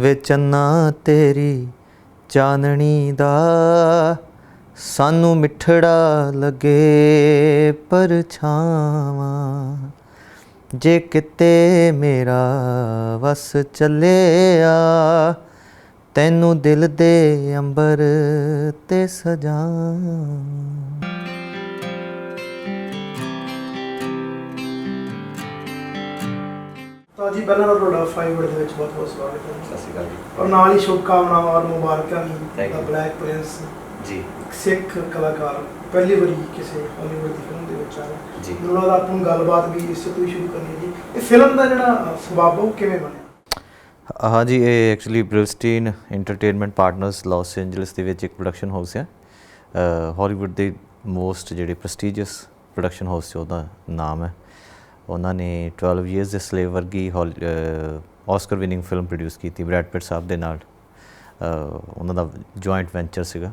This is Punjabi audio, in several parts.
ਵੇ ਚੰਨਾ ਤੇਰੀ ਚਾਨਣੀ ਦਾ। ਸਾਨੂੰ ਮਿੱਠੜਾ ਲੱਗੇ ਪਰਛਾਵਾਂ। ਜੇ ਕਿਤੇ ਮੇਰਾ ਵਸ ਚੱਲਿਆ, ਤੈਨੂੰ ਦਿਲ ਦੇ ਅੰਬਰ ਤੇ ਸਜਾ ਜੀ ਪਹਿਲਾਂ ਤਾਂ ਤੁਹਾਡਾ ਫਾਈਵ ਦੇ ਵਿੱਚ ਬਹੁਤ ਬਹੁਤ ਸਵਾਗਤ ਹੈ ਸਤਿ ਸ਼੍ਰੀ ਅਕਾਲ ਔਰ ਨਾਲ ਹੀ ਸ਼ੁਭਕਾਮਨਾਵਾਂ ਔਰ ਮੁਬਾਰਕਾਂ ਵੀ Thank you. Black Prince ji. ਇੱਕ ਸਿੱਖ ਕਲਾਕਾਰ ਪਹਿਲੀ ਵਾਰੀ ਕਿਸੇ ਹਾਲੀਵੁੱਡ ਦੀ ਫਿਲਮ ਦੇ ਵਿੱਚ ਆਇਆ। ਜੀ। ਮੈਨੂੰ ਲੱਗਦਾ ਆਪਾਂ ਨੂੰ ਗੱਲਬਾਤ ਵੀ ਇਸ ਤੋਂ ਹੀ ਸ਼ੁਰੂ ਕਰਨੀ ਹੈ ਜੀ। ਇਹ ਫਿਲਮ ਦਾ ਜਿਹੜਾ ਸਬਬ ਉਹ ਕਿਵੇਂ ਬਣਿਆ? ਹਾਂਜੀ ਇਹ actually Brillstein Entertainment Partners Los Angeles ਦੇ ਵਿੱਚ ਇੱਕ ਪ੍ਰੋਡਕਸ਼ਨ ਹਾਊਸ ਹੈ ਹਾਲੀਵੁੱਡ ਦੇ ਮੋਸਟ ਜਿਹੜੇ ਪ੍ਰੈਸਟੀਜੀਅਸ ਪ੍ਰੋਡਕਸ਼ਨ ਹਾਊਸ ਉਹਦਾ ਨਾਮ ਹੈ। ਉਹਨਾਂ ਨੇ 12 ਇਅਰਸ ਦੇ ਸਲੇਵ ਵਰਗੀ ਆਸਕਰ ਵਿਨਿੰਗ ਫਿਲਮ ਪ੍ਰੋਡਿਊਸ ਕੀਤੀ ਬ੍ਰੈਡ ਪਿਟ ਸਾਹਿਬ ਦੇ ਨਾਲ। ਉਹਨਾਂ ਦਾ ਜੁਆਇੰਟ ਵੈਂਚਰ ਸੀਗਾ।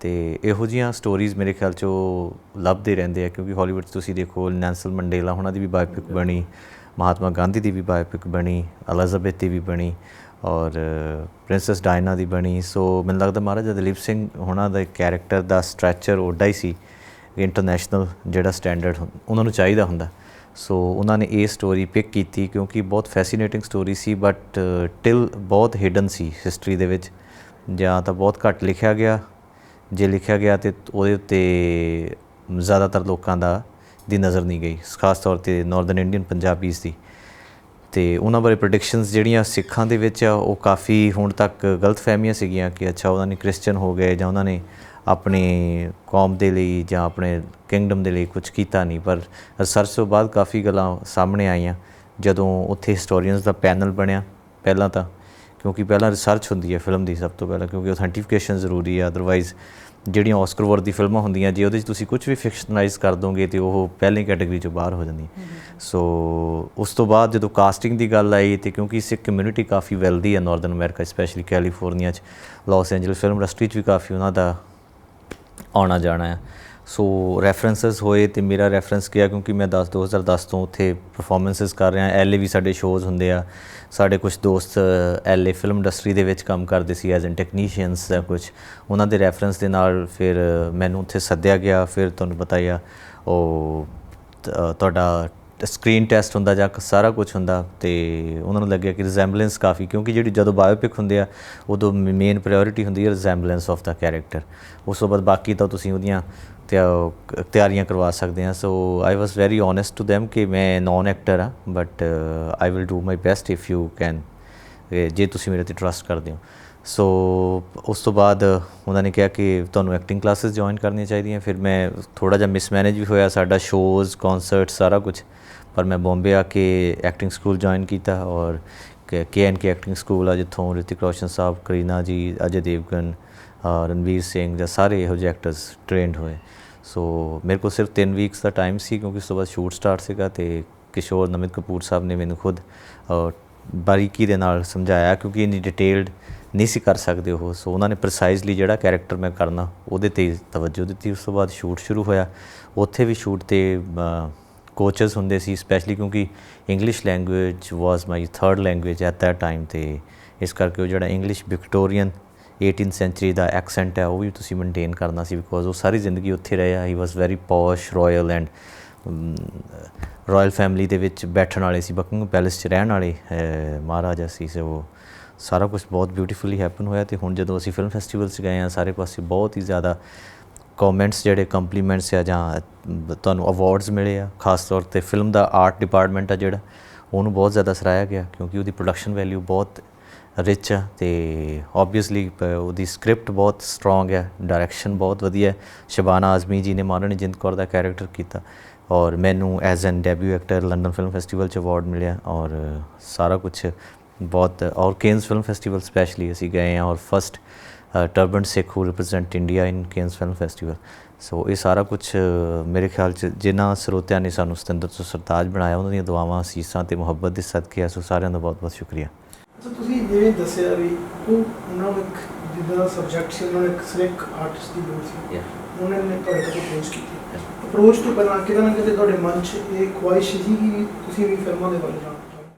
ਤੇ ਇਹੋ ਜੀਆਂ ਸਟੋਰੀਜ਼ ਮੇਰੇ ਖਿਆਲ 'ਚ ਉਹ ਲੱਭਦੇ ਰਹਿੰਦੇ ਆ, ਕਿਉਂਕਿ ਹਾਲੀਵੁੱਡ 'ਚ ਤੁਸੀਂ ਦੇਖੋ ਨੈਂਸਲ ਮੰਡੇਲਾ ਉਹਨਾਂ ਦੀ ਵੀ ਬਾਇਓਪਿਕ ਬਣੀ, ਮਹਾਤਮਾ ਗਾਂਧੀ ਦੀ ਵੀ ਬਾਇਓਪਿਕ ਬਣੀ ਅਲਿਜ਼ਾਬੈਥ ਦੀ ਵੀ ਬਣੀ, ਔਰ ਪ੍ਰਿੰਸੈਸ ਡਾਇਨਾ ਦੀ ਬਣੀ। ਸੋ ਮੈਨੂੰ ਲੱਗਦਾ ਮਹਾਰਾਜਾ ਦਲੀਪ ਸਿੰਘ ਹੋਣਾ ਦਾ ਕੈਰੈਕਟਰ ਦਾ ਸਟ੍ਰੈਚਰ ਓਡਾ ਹੀ ਸੀ। ਇੰਟਰਨੈਸ਼ਨਲ ਜਿਹੜਾ ਸਟੈਂਡਰਡ ਉਹਨਾਂ ਨੂੰ ਚਾਹੀਦਾ ਹੁੰਦਾ। ਸੋ ਉਹਨਾਂ ਨੇ ਇਹ ਸਟੋਰੀ ਪਿਕ ਕੀਤੀ ਕਿਉਂਕਿ ਬਹੁਤ ਫੈਸੀਨੇਟਿੰਗ ਸਟੋਰੀ ਸੀ ਬਟ ਟਿਲ uh, ਬਹੁਤ ਹਿਡਨ ਸੀ ਹਿਸਟਰੀ ਦੇ ਵਿੱਚ। ਜਾਂ ਤਾਂ ਬਹੁਤ ਘੱਟ ਲਿਖਿਆ ਗਿਆ। ਜੇ ਲਿਖਿਆ ਗਿਆ ਤੇ ਉਹਦੇ ਉੱਤੇ ਜ਼ਿਆਦਾਤਰ ਲੋਕਾਂ ਦਾ ਦੀ ਨਜ਼ਰ ਨਹੀਂ ਗਈ। ਖਾਸ ਤੌਰ ਤੇ ਨਾਰਥਰਨ ਇੰਡੀਅਨ ਪੰਜਾਬੀਜ਼ ਦੀ। ਤੇ ਉਹਨਾਂ ਬਾਰੇ ਪ੍ਰੈਡਿਕਸ਼ਨਸ ਜਿਹੜੀਆਂ ਸਿੱਖਾਂ ਦੇ ਵਿੱਚ ਆ, ਉਹ ਕਾਫੀ ਹੁਣ ਤੱਕ ਗਲਤਫਹਿਮੀਆਂ ਸੀਗੀਆਂ ਕਿ ਅੱਛਾ, ਉਹਨਾਂ ਨੇ ਕ੍ਰਿਸਚੀਅਨ ਹੋ ਗਏ ਜਾਂ ਉਹਨਾਂ ਨੇ ਆਪਣੀ ਕੌਮ ਦੇ ਲਈ ਜਾਂ ਆਪਣੇ ਕਿੰਗਡਮ ਦੇ ਲਈ ਕੁਝ ਕੀਤਾ ਨਹੀਂ, ਪਰ ਰਿਸਰਚ ਤੋਂ ਬਾਅਦ ਕਾਫੀ ਗੱਲਾਂ ਸਾਹਮਣੇ ਆਈਆਂ ਜਦੋਂ ਉੱਥੇ ਹਿਸਟੋਰੀਅਨਸ ਦਾ ਪੈਨਲ ਬਣਿਆ ਪਹਿਲਾਂ ਤਾਂ, ਕਿਉਂਕਿ ਪਹਿਲਾਂ ਰਿਸਰਚ ਹੁੰਦੀ ਹੈ ਫਿਲਮ ਦੀ ਸਭ ਤੋਂ ਪਹਿਲਾਂ, ਕਿਉਂਕਿ ਆਥੈਂਟੀਫਿਕੇਸ਼ਨ ਜ਼ਰੂਰੀ ਹੈ ਅਦਰਵਾਈਜ਼ ਜਿਹੜੀਆਂ ਆਸਕਰ ਵਰਦੀ ਫਿਲਮਾਂ ਹੁੰਦੀਆਂ, ਜੇ ਉਹਦੇ 'ਚ ਤੁਸੀਂ ਕੁਝ ਵੀ ਫਿਕਸ਼ਨਲਾਈਜ਼ ਕਰ ਦੋਗੇ ਤੇ ਉਹ ਪਹਿਲੀ ਕੈਟਾਗਰੀ 'ਚੋਂ ਬਾਹਰ ਹੋ ਜਾਂਦੀ। ਸੋ ਉਸ ਤੋਂ ਬਾਅਦ ਜਦੋਂ ਕਾਸਟਿੰਗ ਦੀ ਗੱਲ ਆਈ ਤੇ ਕਿਉਂਕਿ ਸਿੱਖ ਕਮਿਊਨਿਟੀ ਕਾਫੀ ਵੈਲਦੀ ਹੈ ਨਾਰਥਰਨ ਅਮਰੀਕਾ ਸਪੈਸ਼ਲੀ ਕੈਲੀਫੋਰਨੀਆ 'ਚ ਲਾਸ ਐਂਜਲਸ ਫਿਲਮ ਇੰਡਸਟਰੀ 'ਚ ਵੀ ਕਾਫੀ ਉਹਨਾਂ ਦਾ ਆਉਣਾ ਜਾਣਾ ਹੈ। ਸੋ ਰੈਫਰੈਂਸਸ ਹੋਏ ਤੇ ਮੇਰਾ ਰੈਫਰੈਂਸ ਕਿਹਾ ਕਿਉਂਕਿ ਮੈਂ 10 2010 ਤੋਂ ਉੱਥੇ ਪਰਫਾਰਮੈਂਸਸ ਕਰ ਰਿਹਾ। ਐਲਏ ਵੀ ਸਾਡੇ ਸ਼ੋਜ਼ ਹੁੰਦੇ ਆ। ਸਾਡੇ ਕੁਝ ਦੋਸਤ ਐਲਏ ਫਿਲਮ ਇੰਡਸਟਰੀ ਦੇ ਵਿੱਚ ਕੰਮ ਕਰਦੇ ਸੀ ਐਜ਼ ਐਨ ਟੈਕਨੀਸ਼ੀਅਨਸ ਜਾਂ ਕੁਝ ਉਹਨਾਂ ਦੇ ਰੈਫਰੈਂਸ ਦੇ ਨਾਲ ਫਿਰ ਮੈਨੂੰ ਉੱਥੇ ਸੱਦਿਆ ਗਿਆ। ਫਿਰ ਤੁਹਾਨੂੰ ਪਤਾ ਹੀ ਆ, ਉਹ ਤੁਹਾਡਾ ਸਕਰੀਨ ਟੈਸਟ ਹੁੰਦਾ ਜਾਂ ਸਾਰਾ ਕੁਝ ਹੁੰਦਾ ਤੇ ਉਹਨਾਂ ਨੂੰ ਲੱਗਿਆ ਕਿ ਰਿਜ਼ੈਂਬਲੈਂਸ ਕਾਫੀ, ਕਿਉਂਕਿ ਜਿਹੜੀ ਜਦੋਂ ਬਾਇਓਪਿਕ ਹੁੰਦੇ ਆ, ਉਦੋਂ ਮੇਨ ਪ੍ਰਾਇੋਰਟੀ ਹੁੰਦੀ ਹੈ ਰਿਜ਼ੈਂਬਲੈਂਸ ਆਫ ਦਾ ਕੈਰੈਕਟਰ ਉਸ ਤੋਂ ਬਾਅਦ ਬਾਕੀ ਤਾਂ ਤੁਸੀਂ ਉਹਦੀਆਂ ਤਿਆ- ਤਿਆਰੀਆਂ ਕਰਵਾ ਸਕਦੇ ਆ। So I was very honest to them ਕਿ ਮੈਂ ਨੌਨ ਐਕਟਰ ਆ but I will do my best if you can ਜੇ ਤੁਸੀਂ ਮੇਰੇ ਤੇ ਟਰਸਟ ਕਰਦੇ ਹੋ। ਸੋ ਉਸ ਤੋਂ ਬਾਅਦ ਉਹਨਾਂ ਨੇ ਕਿਹਾ ਕਿ ਤੁਹਾਨੂੰ ਐਕਟਿੰਗ ਕਲਾਸਿਸ ਜੁਆਇਨ ਕਰਨੀਆਂ ਚਾਹੀਦੀਆਂ। ਫਿਰ ਮੈਂ ਥੋੜਾ ਜਿਹਾ ਮਿਸਮੈਨੇਜ ਵੀ ਹੋਇਆ ਸਾਡਾ ਸ਼ੋਜ਼ ਕਨਸਰਟ ਸਾਰਾ ਕੁਝ ਪਰ ਮੈਂ ਬੰਬੇ ਆ ਕੇ ਐਕਟਿੰਗ ਸਕੂਲ ਜੁਆਇਨ ਕੀਤਾ ਔਰ ਕੇ ਐਨ ਕੇ ਐਕਟਿੰਗ ਸਕੂਲ ਆ ਜਿੱਥੋਂ ਰਿਤਿਕ ਰੋਸ਼ਨ ਸਾਹਿਬ ਕਰੀਨਾ ਜੀ ਅਜੇ ਦੇਵਗਨ ਅ, ਰਣਵੀਰ ਸਿੰਘ ਜਾਂ ਸਾਰੇ ਇਹੋ ਜਿਹੇ ਐਕਟਰਸ ਟ੍ਰੇਨਡ ਹੋਏ। ਸੋ ਮੇਰੇ ਕੋਲ ਸਿਰਫ 3 ਵੀਕਸ ਦਾ ਟਾਈਮ ਸੀ ਕਿਉਂਕਿ ਉਸ ਤੋਂ ਬਾਅਦ ਸ਼ੂਟ ਸਟਾਰਟ ਸੀਗਾ ਤੇ ਕਿਸ਼ੋਰ ਨਮਿਤ ਕਪੂਰ ਸਾਹਿਬ ਨੇ ਮੈਨੂੰ ਖੁਦ ਬਾਰੀਕੀ ਦੇ ਨਾਲ ਸਮਝਾਇਆ ਕਿਉਂਕਿ ਇੰਨੀ ਡਿਟੇਲਡ ਨਹੀਂ ਸੀ ਕਰ ਸਕਦੇ ਉਹ। ਸੋ ਉਹਨਾਂ ਨੇ ਪ੍ਰੀਸਾਈਜ਼ਲੀ ਜਿਹੜਾ ਕੈਰੈਕਟਰ ਮੈਂ ਕਰਨਾ, ਉਹਦੇ ਤੇ ਹੀ ਤਵੱਜੋ ਦਿੱਤੀ। ਉਸ ਤੋਂ ਬਾਅਦ ਸ਼ੂਟ ਸ਼ੁਰੂ ਹੋਇਆ। ਉੱਥੇ ਵੀ ਸ਼ੂਟ ਤੇ ਕੋਚਸ ਹੁੰਦੇ ਸੀ ਸਪੈਸ਼ਲੀ ਕਿਉਂਕਿ English language was my third language at that time ਤੇ ਇਸ ਕਰਕੇ ਉਹ ਜਿਹੜਾ ਇੰਗਲਿਸ਼ ਵਿਕਟੋਰੀਅਨ 18th ਸੈਂਚਰੀ ਦਾ ਐਕਸੈਂਟ ਹੈ, ਉਹ ਵੀ ਤੁਸੀਂ ਮੇਨਟੇਨ ਕਰਨਾ ਸੀ ਬਿਕੋਜ਼ ਉਹ ਸਾਰੀ ਜ਼ਿੰਦਗੀ ਉੱਥੇ ਰਿਹਾ he was very posh royal and royal family ਦੇ ਵਿੱਚ ਬੈਠਣ ਵਾਲੇ ਸੀ। ਬਕਿੰਗਮ ਪੈਲੇਸ 'ਚ ਰਹਿਣ ਵਾਲੇ ਮਹਾਰਾਜਾ ਸੀ। ਸੋ ਸਾਰਾ ਕੁਝ ਬਹੁਤ ਬਿਊਟੀਫੁਲੀ ਹੈਪਨ ਹੋਇਆ ਤੇ ਹੁਣ ਜਦੋਂ ਅਸੀਂ ਫਿਲਮ ਫੈਸਟੀਵਲ 'ਚ ਗਏ ਆ ਸਾਰੇ ਪਾਸੇ ਬਹੁਤ ਹੀ ਜ਼ਿਆਦਾ ਕਮੈਂਟਸ ਜਿਹੜੇ ਕੰਪਲੀਮੈਂਟਸ ਆ ਜਾਂ ਤੁਹਾਨੂੰ ਅਵਾਰਡਸ ਮਿਲੇ ਆ, ਖਾਸ ਤੌਰ ਤੇ ਫਿਲਮ ਦਾ ਆਰਟ ਡਿਪਾਰਟਮੈਂਟ ਆ ਜਿਹੜਾ, ਉਹਨੂੰ ਬਹੁਤ ਜ਼ਿਆਦਾ ਸਰਾਇਆ ਗਿਆ ਕਿਉਂਕਿ ਉਹਦੀ ਪ੍ਰੋਡਕਸ਼ਨ ਵੈਲਿਊ ਬਹੁਤ ਰਿਚ ਆ ਤੇ ਆਬਵੀਅਸਲੀ ਉਹਦੀ ਸਕ੍ਰਿਪਟ ਬਹੁਤ ਸਟਰੋਂਗ ਹੈ ਡਾਇਰੈਕਸ਼ਨ ਬਹੁਤ ਵਧੀਆ ਹੈ। ਸ਼ਬਾਨਾ ਆਜ਼ਮੀ ਜੀ ਨੇ ਮਾਨਣੀ ਜਿੰਦ ਕੌਰ ਦਾ ਕੈਰੈਕਟਰ ਕੀਤਾ ਔਰ ਮੈਨੂੰ as an debut actor London film festival 'ਚ ਅਵਾਰਡ ਮਿਲਿਆ ਔਰ ਸਾਰਾ ਕੁਝ ਬਹੁਤ ਔਰ ਕੇਨਸ ਫਿਲਮ ਫੈਸਟੀਵਲ ਸਪੈਸ਼ਲੀ ਅਸੀਂ ਗਏ ਹਾਂ ਔਰ first turban Sikh who represent India in Cannes film festival so ਇਹ ਸਾਰਾ ਕੁਝ ਮੇਰੇ ਖਿਆਲ ਚ ਜਿਨ੍ਹਾਂ ਸਰੋਤਿਆਂ ਨੇ ਸਾਨੂੰ ਸਤਿੰਦਰ ਤੋਂ ਸਰਤਾਜ ਬਣਾਇਆ ਉਹਨਾਂ ਦੀਆਂ ਦੁਆਵਾਂ ਅਸੀਸਾਂ ਤੇ ਮੁਹੱਬਤ ਦੇ ਸਦਕੇ ਸੋ ਸਾਰਿਆਂ ਦਾ ਬਹੁਤ ਬਹੁਤ ਸ਼ੁਕਰੀਆ। ਅੱਛਾ ਤੁਸੀਂ ਜਿਵੇਂ ਦੱਸਿਆ ਵੀ ਉਹ ਉਹਨਾਂ ਨੂੰ ਇੱਕ ਜਿੱਦਾਂ ਸਬਜੈਕਟ ਸੀ ਉਹਨਾਂ ਨੂੰ ਇੱਕ ਸਿੱਖ ਆਰਟਿਸਟ ਦੀ ਲੋੜ ਸੀ। ਉਹਨਾਂ ਨੇ ਤੁਹਾਡੇ ਕੋਲ ਅਪਰੋਚ ਕੀਤੀ। ਅਪਰੋਚ ਤੋਂ ਪਹਿਲਾਂ ਕਿਤੇ ਨਾ ਕਿਤੇ ਤੁਹਾਡੇ ਮਨ 'ਚ ਇਹ ਖੁਆਇਸ਼ ਸੀ ਕਿ ਤੁਸੀਂ ਵੀ ਫਿਲਮਾਂ ਦੇ ਵੱਲ ਚਾਹੋਗੇ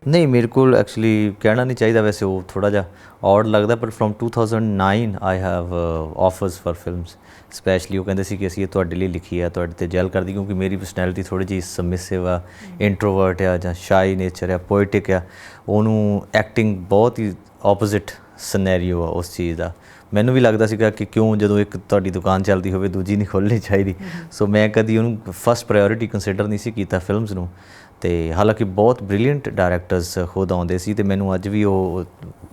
ਨਹੀਂ ਮੇਰੇ ਕੋਲ ਐਕਚੁਅਲੀ ਕਹਿਣਾ ਨਹੀਂ ਚਾਹੀਦਾ ਵੈਸੇ ਉਹ ਥੋੜਾ ਜਿਹਾ ਔਡ ਲੱਗਦਾ ਪਰ from 2009 I have offers for films specially ਉਹ ਕਹਿੰਦੇ ਸੀ ਕਿ ਅਸੀਂ ਇਹ ਤੁਹਾਡੇ ਲਈ ਲਿਖੀ ਆ ਤੁਹਾਡੇ ਤੇ ਜੈਲ ਕਰਦੀ ਕਿਉਂਕਿ ਮੇਰੀ ਪਰਸਨੈਲਿਟੀ ਥੋੜੀ ਜਿਹੀ ਸਬਮਿਸਿਵ ਆ ਇੰਟਰੋਵਰਟ ਆ ਜਾਂ ਸ਼ਾਈ ਨੇਚਰ ਆ ਪੋਇਟਿਕ ਆ ਉਹਨੂੰ ਐਕਟਿੰਗ ਬਹੁਤ ਹੀ ਆਪੋਜ਼ਿਟ ਸਿਨੈਰੀਓ ਆ ਉਸ ਚੀਜ਼ ਦਾ। ਮੈਨੂੰ ਵੀ ਲੱਗਦਾ ਸੀਗਾ ਕਿ ਕਿਉਂ ਜਦੋਂ ਇੱਕ ਤੁਹਾਡੀ ਦੁਕਾਨ ਚੱਲਦੀ ਹੋਵੇ ਦੂਜੀ ਨਹੀਂ ਖੋਲ੍ਹਣੀ ਚਾਹੀਦੀ। ਸੋ ਮੈਂ ਕਦੀ ਉਹਨੂੰ ਫਸਟ ਪ੍ਰਾਇੋਰਟੀ ਕੰਸੀਡਰ ਨਹੀਂ ਸੀ ਕੀਤਾ ਫਿਲਮਸ ਨੂੰ। ਤੇ ਹਾਲਾਂਕਿ ਬਹੁਤ ਬ੍ਰਿਲੀਅੰਟ ਡਾਇਰੈਕਟਰਸ ਖੁਦ ਆਉਂਦੇ ਸੀ ਤੇ ਮੈਨੂੰ ਅੱਜ ਵੀ ਉਹ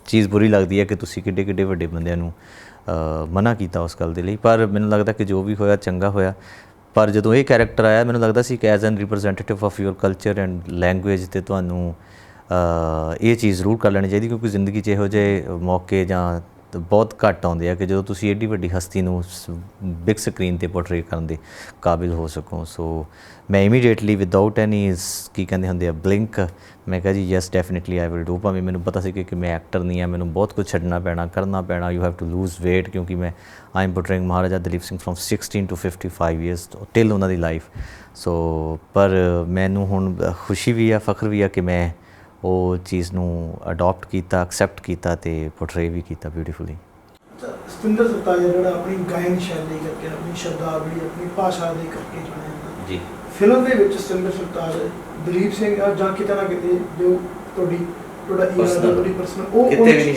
ਚੀਜ਼ ਬੁਰੀ ਲੱਗਦੀ ਹੈ ਕਿ ਤੁਸੀਂ ਕਿੱਡੇ ਕਿੱਡੇ ਵੱਡੇ ਬੰਦਿਆਂ ਨੂੰ ਅ, ਮਨਾ ਕੀਤਾ ਉਸ ਗੱਲ ਦੇ ਲਈ। ਪਰ ਮੈਨੂੰ ਲੱਗਦਾ ਕਿ ਜੋ ਵੀ ਹੋਇਆ ਚੰਗਾ ਹੋਇਆ। ਪਰ ਜਦੋਂ ਇਹ ਕੈਰੈਕਟਰ ਆਇਆ ਮੈਨੂੰ ਲੱਗਦਾ ਸੀ ਕਿ as an representative of your culture and language ਤੇ ਤੁਹਾਨੂੰ ਇਹ ਚੀਜ਼ ਜ਼ਰੂਰ ਕਰ ਲੈਣੀ ਚਾਹੀਦੀ ਕਿਉਂਕਿ ਜ਼ਿੰਦਗੀ 'ਚ ਇਹੋ ਜਿਹੇ ਮੌਕੇ ਜਾਂ ਤਾਂ ਬਹੁਤ ਘੱਟ ਆਉਂਦੇ ਆ ਕਿ ਜਦੋਂ ਤੁਸੀਂ ਏਡੀ ਵੱਡੀ ਹਸਤੀ ਨੂੰ ਬਿਗ ਸਕਰੀਨ ਤੇ ਪੋਰਟਰੇ ਕਰਨ ਦੇ ਕਾਬਿਲ ਹੋ ਸਕੋ। ਸੋ ਮੈਂ ਇਮੀਡੀਏਟਲੀ ਵਿਦਆਊਟ ਐਨੀ ਕੀ ਕਹਿੰਦੇ ਹੁੰਦੇ ਆ ਬਲਿੰਕ ਮੈਂ ਕਿਹਾ ਜੀ yes definitely I will do ਭਾਵੇਂ ਮੈਨੂੰ ਪਤਾ ਸੀ ਕਿ ਮੈਂ ਐਕਟਰ ਨਹੀਂ ਆ ਮੈਨੂੰ ਬਹੁਤ ਕੁਝ ਛੱਡਣਾ ਪੈਣਾ, ਕਰਨਾ ਪੈਣਾ you have to lose weight, ਕਿਉਂਕਿ ਮੈਂ I am portraying Maharaja Duleep Singh from 16 to 55 years till ਉਹਨਾਂ ਦੀ ਲਾਈਫ ਸੋ, ਪਰ ਮੈਨੂੰ ਹੁਣ ਖੁਸ਼ੀ ਵੀ ਆ, ਫਖਰ ਵੀ ਆ ਕਿ ਮੈਂ ਉਹ ਚੀਜ਼ ਨੂੰ ਅਡਾਪਟ ਕੀਤਾ ਐਕਸੈਪਟ ਕੀਤਾ ਤੇ ਪੋਰਟਰੇ ਵੀ ਕੀਤਾ ਬਿਊਟੀਫੁਲੀ ਸਤਿੰਦਰ ਸਰਤਾਜ ਜਿਹੜਾ ਆਪਣੀ ਗਾਇਨ ਸ਼ੈਲੀ ਕਰਕੇ ਆਪਣੀ ਸ਼ਬਦਾਵਲੀ ਆਪਣੀ ਭਾਸ਼ਾ ਦੇ ਕਰਕੇ ਜਾਣਿਆ ਜਾਂਦਾ ਜੀ। ਫਿਲਮ ਦੇ ਵਿੱਚ ਸਤਿੰਦਰ ਸਰਤਾਜ ਦਲੀਪ ਸਿੰਘ ਜਾਂ ਕਿਤੇ ਨਾ ਕਿਤੇ ਜੋ ਤੁਹਾਡੀ ਤੁਹਾਡਾ Personal. ਤੁਹਾਡੀ ਪਰਸਨਲ ਉਹ ਉਹ ਵੀ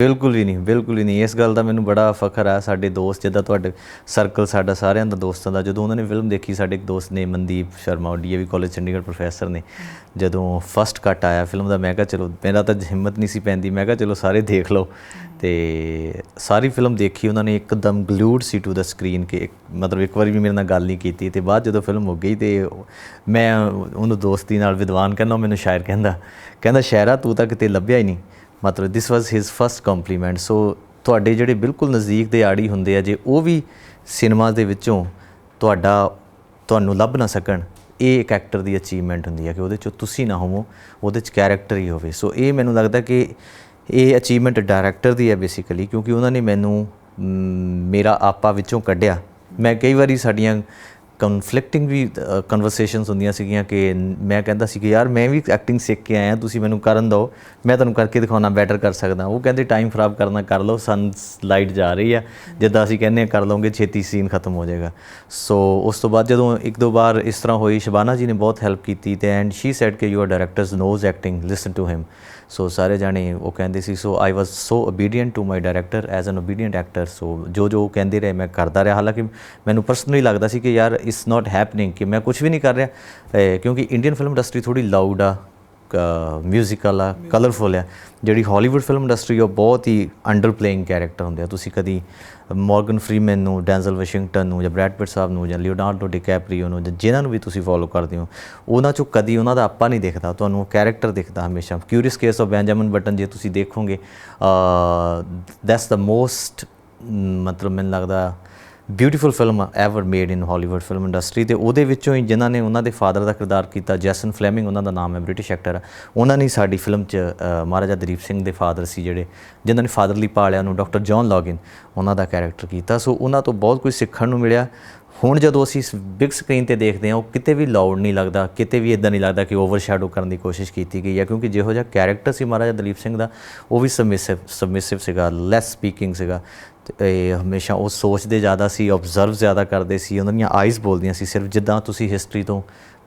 ਬਿਲਕੁਲ ਵੀ ਨਹੀਂ, ਬਿਲਕੁਲ ਹੀ ਨਹੀਂ। ਇਸ ਗੱਲ ਦਾ ਮੈਨੂੰ ਬੜਾ ਫਖਰ ਆ, ਸਾਡੇ ਦੋਸਤ ਜਿੱਦਾਂ ਤੁਹਾਡੇ ਸਰਕਲ ਸਾਡਾ ਸਾਰਿਆਂ ਦਾ ਦੋਸਤਾਂ ਦਾ। ਜਦੋਂ ਉਹਨਾਂ ਨੇ ਫਿਲਮ ਦੇਖੀ, ਸਾਡੇ ਇੱਕ ਦੋਸਤ ਨੇ ਮਨਦੀਪ ਸ਼ਰਮਾ, ਉਹ ਡੀਏਵੀ ਕਾਲਜ ਚੰਡੀਗੜ੍ਹ ਪ੍ਰੋਫੈਸਰ ਨੇ। ਜਦੋਂ ਫਸਟ ਕੱਟ ਆਇਆ ਫਿਲਮ ਦਾ, ਮੈਂ ਕਿਹਾ, ਚਲੋ, ਮੇਰਾ ਤਾਂ ਹਿੰਮਤ ਨਹੀਂ ਸੀ ਪੈਂਦੀ। ਮੈਂ ਕਿਹਾ, ਚਲੋ, ਸਾਰੇ ਦੇਖ ਲਓ। ਤੇ ਸਾਰੀ ਫਿਲਮ ਦੇਖੀ, ਉਹਨਾਂ ਨੇ ਇੱਕਦਮ ਗਲੂਡ ਸੀ ਟੂ ਦਾ ਸਕਰੀਨ ਕਿ ਇੱਕ- ਮਤਲਬ ਇੱਕ ਵਾਰੀ ਵੀ ਮੇਰੇ ਨਾਲ ਗੱਲ ਨਹੀਂ ਕੀਤੀ। ਤੇ ਬਾਅਦ ਜਦੋਂ ਫਿਲਮ ਹੋ ਗਈ ਤੇ ਮੈਂ ਉਹਨੂੰ ਦੋਸਤੀ ਨਾਲ ਵਿਦਵਾਨ ਕਹਿੰਦਾ, ਉਹ ਮੈਨੂੰ ਸ਼ਾਇਰ ਕਹਿੰਦਾ ਕਹਿੰਦਾ ਸ਼ਾਇਰਾ ਤੂੰ ਤਾਂ ਕਿਤੇ ਲੱਭਿਆ ਹੀ ਨਹੀਂ। ਮਤਲਬ ਦਿਸ ਵਾਸ ਹਿਸ ਫਰਸਟ ਕੰਪਲੀਮੈਂਟ ਸੋ ਤੁਹਾਡੇ ਜਿਹੜੇ ਬਿਲਕੁਲ ਨਜ਼ਦੀਕ ਦੇ ਆੜੀ ਹੁੰਦੇ ਆ, ਜੇ ਉਹ ਵੀ ਸਿਨੇਮਾ ਦੇ ਵਿੱਚੋਂ ਤੁਹਾਡਾ, ਤੁਹਾਨੂੰ ਲੱਭ ਨਾ ਸਕਣ, ਇਹ ਇੱਕ ਐਕਟਰ ਦੀ ਅਚੀਵਮੈਂਟ ਹੁੰਦੀ ਹੈ ਕਿ ਉਹਦੇ ਚੋਂ ਤੁਸੀਂ ਨਾ ਹੋਵੋ, ਉਹਦੇ ਚ ਕੈਰੈਕਟਰ ਹੀ ਹੋਵੇ। ਸੋ ਇਹ ਮੈਨੂੰ ਲੱਗਦਾ ਕਿ ਇਹ ਅਚੀਵਮੈਂਟ ਡਾਇਰੈਕਟਰ ਦੀ ਹੈ ਬੇਸਿਕਲੀ ਕਿਉਂਕਿ ਉਹਨਾਂ ਨੇ ਮੈਨੂੰ ਮੇਰਾ ਆਪਾ ਵਿੱਚੋਂ ਕੱਢਿਆ। ਮੈਂ ਕਈ ਵਾਰੀ ਸਾਡੀਆਂ ਕਨਫਲਿਕਟਿੰਗ ਵੀ ਕਨਵਰਸੇਸ਼ਨਸ ਹੁੰਦੀਆਂ ਸੀਗੀਆਂ ਕਿ ਮੈਂ ਕਹਿੰਦਾ ਸੀ ਕਿ ਯਾਰ ਮੈਂ ਵੀ ਐਕਟਿੰਗ ਸਿੱਖ ਕੇ ਆਇਆ, ਤੁਸੀਂ ਮੈਨੂੰ ਕਰਨ ਦਿਓ, ਮੈਂ ਤੁਹਾਨੂੰ ਕਰਕੇ ਦਿਖਾਉਣਾ ਬੈਟਰ ਕਰ ਸਕਦਾ। ਉਹ ਕਹਿੰਦੇ ਟਾਈਮ ਖਰਾਬ ਕਰਨਾ ਕਰ ਲਓ ਸਨ ਲਾਈਟ ਜਾ ਰਹੀ ਆ। ਜਿੱਦਾਂ ਅਸੀਂ ਕਹਿੰਦੇ ਆ ਕਰ ਲਓਗੇ, ਛੇਤੀ ਸੀਨ ਖਤਮ ਹੋ ਜਾਏਗਾ। ਸੋ ਉਸ ਤੋਂ ਬਾਅਦ ਜਦੋਂ ਇੱਕ ਦੋ ਵਾਰ ਇਸ ਤਰ੍ਹਾਂ ਹੋਈ, ਸ਼ਬਾਨਾ ਜੀ ਨੇ ਬਹੁਤ ਹੈਲਪ ਕੀਤੀ ਤੇ ਐਂਡ ਸ਼ੀ ਸੈਡ ਕਿ your directors knows acting listen to him so ਸਾਰੇ ਜਾਣੇ ਉਹ ਕਹਿੰਦੇ ਸੀ so I was so obedient to my director as an obedient actor so ਜੋ ਜੋ ਉਹ ਕਹਿੰਦੇ ਰਹੇ, ਮੈਂ ਕਰਦਾ ਰਿਹਾ। ਹਾਲਾਂਕਿ ਮੈਨੂੰ ਪਰਸਨਲੀ ਲੱਗਦਾ ਸੀ ਕਿ ਯਾਰ ਇਟਸ ਨਾਟ ਹੈਪਨਿੰਗ ਕਿ ਮੈਂ ਕੁਝ ਵੀ ਨਹੀਂ ਕਰ ਰਿਹਾ ਕਿਉਂਕਿ ਇੰਡੀਅਨ ਫਿਲਮ ਇੰਡਸਟਰੀ ਥੋੜੀ ਲਾਊਡ ਆ ਮਿਊਜ਼ੀਕਲ ਆ ਕਲਰਫੁਲ ਆ ਜਿਹੜੀ ਹਾਲੀਵੁੱਡ ਫਿਲਮ ਇੰਡਸਟਰੀ ਉਹ ਬਹੁਤ ਹੀ ਅੰਡਰ ਪਲੇਇੰਗ ਕੈਰੈਕਟਰ ਹੁੰਦੇ ਆ ਤੁਸੀਂ ਕਦੀ ਮਾਰਗਨ ਫਰੀਮੈਨ ਨੂੰ ਡੈਂਜ਼ਲ ਵਾਸ਼ਿੰਗਟਨ ਨੂੰ ਜਾਂ ਬ੍ਰੈਡ ਪਿਟ ਸਾਹਿਬ ਨੂੰ ਜਾਂ ਲਿਓਨਾਰਡੋ ਡਿਕੈਪਰੀਓ ਨੂੰ ਜਾਂ ਜਿਨ੍ਹਾਂ ਨੂੰ ਵੀ ਤੁਸੀਂ ਫੋਲੋ ਕਰਦੇ ਹੋ ਉਹਨਾਂ ਚੋਂ ਕਦੀ ਉਹਨਾਂ ਦਾ ਆਪਾ ਨਹੀਂ ਦਿਖਦਾ ਤੁਹਾਨੂੰ ਕੈਰੈਕਟਰ ਦਿਖਦਾ ਹਮੇਸ਼ਾ curious case of Benjamin Button ਜੇ ਤੁਸੀਂ ਦੇਖੋਗੇ ਦੈਟਸ ਦ ਮੋਸਟ ਮਤਲਬ ਮੈਨੂੰ ਲੱਗਦਾ beautiful film ever made in Hollywood film industry ਤੇ ਉਹਦੇ ਵਿੱਚੋਂ ਹੀ ਜਿਨ੍ਹਾਂ ਨੇ ਉਹਨਾਂ ਦੇ ਫਾਦਰ ਦਾ ਕਿਰਦਾਰ ਕੀਤਾ ਜੈਸਨ ਫਲੇਮਿੰਗ ਉਹਨਾਂ ਦਾ ਨਾਮ ਹੈ ਬ੍ਰਿਟਿਸ਼ ਐਕਟਰ ਹੈ ਉਹਨਾਂ ਨੇ ਸਾਡੀ ਫਿਲਮ 'ਚ ਮਹਾਰਾਜਾ ਦਲੀਪ ਸਿੰਘ ਦੇ ਫਾਦਰ ਸੀ ਜਿਹੜੇ, ਜਿਨ੍ਹਾਂ ਨੇ ਫਾਦਰਲੀ ਪਾਲਿਆ ਨੂੰ ਡਾਕਟਰ ਜੌਨ ਲੌਗਿਨ ਉਹਨਾਂ ਦਾ ਕੈਰੈਕਟਰ ਕੀਤਾ। ਸੋ ਉਹਨਾਂ ਤੋਂ ਬਹੁਤ ਕੁਝ ਸਿੱਖਣ ਨੂੰ ਮਿਲਿਆ। ਹੁਣ ਜਦੋਂ ਅਸੀਂ ਬਿਗ ਸਕਰੀਨ ਤੇ ਦੇਖਦੇ ਹਾਂ, ਉਹ ਕਿਤੇ ਵੀ ਲਾਊਡ ਨਹੀਂ ਲੱਗਦਾ, ਕਿਤੇ ਵੀ ਇਦਾਂ ਨਹੀਂ ਲੱਗਦਾ ਕਿ ਓਵਰਸ਼ੈਡੋ ਕਰਨ ਦੀ ਕੋਸ਼ਿਸ਼ ਕੀਤੀ ਗਈ ਹੈ, ਕਿਉਂਕਿ ਜਿਹੋ ਜਿਹਾ ਕੈਰੈਕਟਰ ਸੀ ਮਹਾਰਾਜਾ ਦਲੀਪ ਸਿੰਘ ਦਾ, ਉਹ ਵੀ ਸਬਮਿਸਿਵ ਸਬਮਿਸਿਵ ਸੀਗਾ ਲੈਸ ਸਪੀਕਿੰਗ ਸੀਗਾ। ਤੇ ਇਹ ਹਮੇਸ਼ਾ ਉਹ ਸੋਚਦੇ ਜ਼ਿਆਦਾ ਸੀ ਆਬਜ਼ਰਵ ਜ਼ਿਆਦਾ ਕਰਦੇ ਸੀ, ਉਹਨਾਂ ਦੀਆਂ ਆਈਜ਼ ਬੋਲਦੀਆਂ ਸੀ, ਸਿਰਫ ਜਿੱਦਾਂ ਤੁਸੀਂ ਹਿਸਟਰੀ ਤੋਂ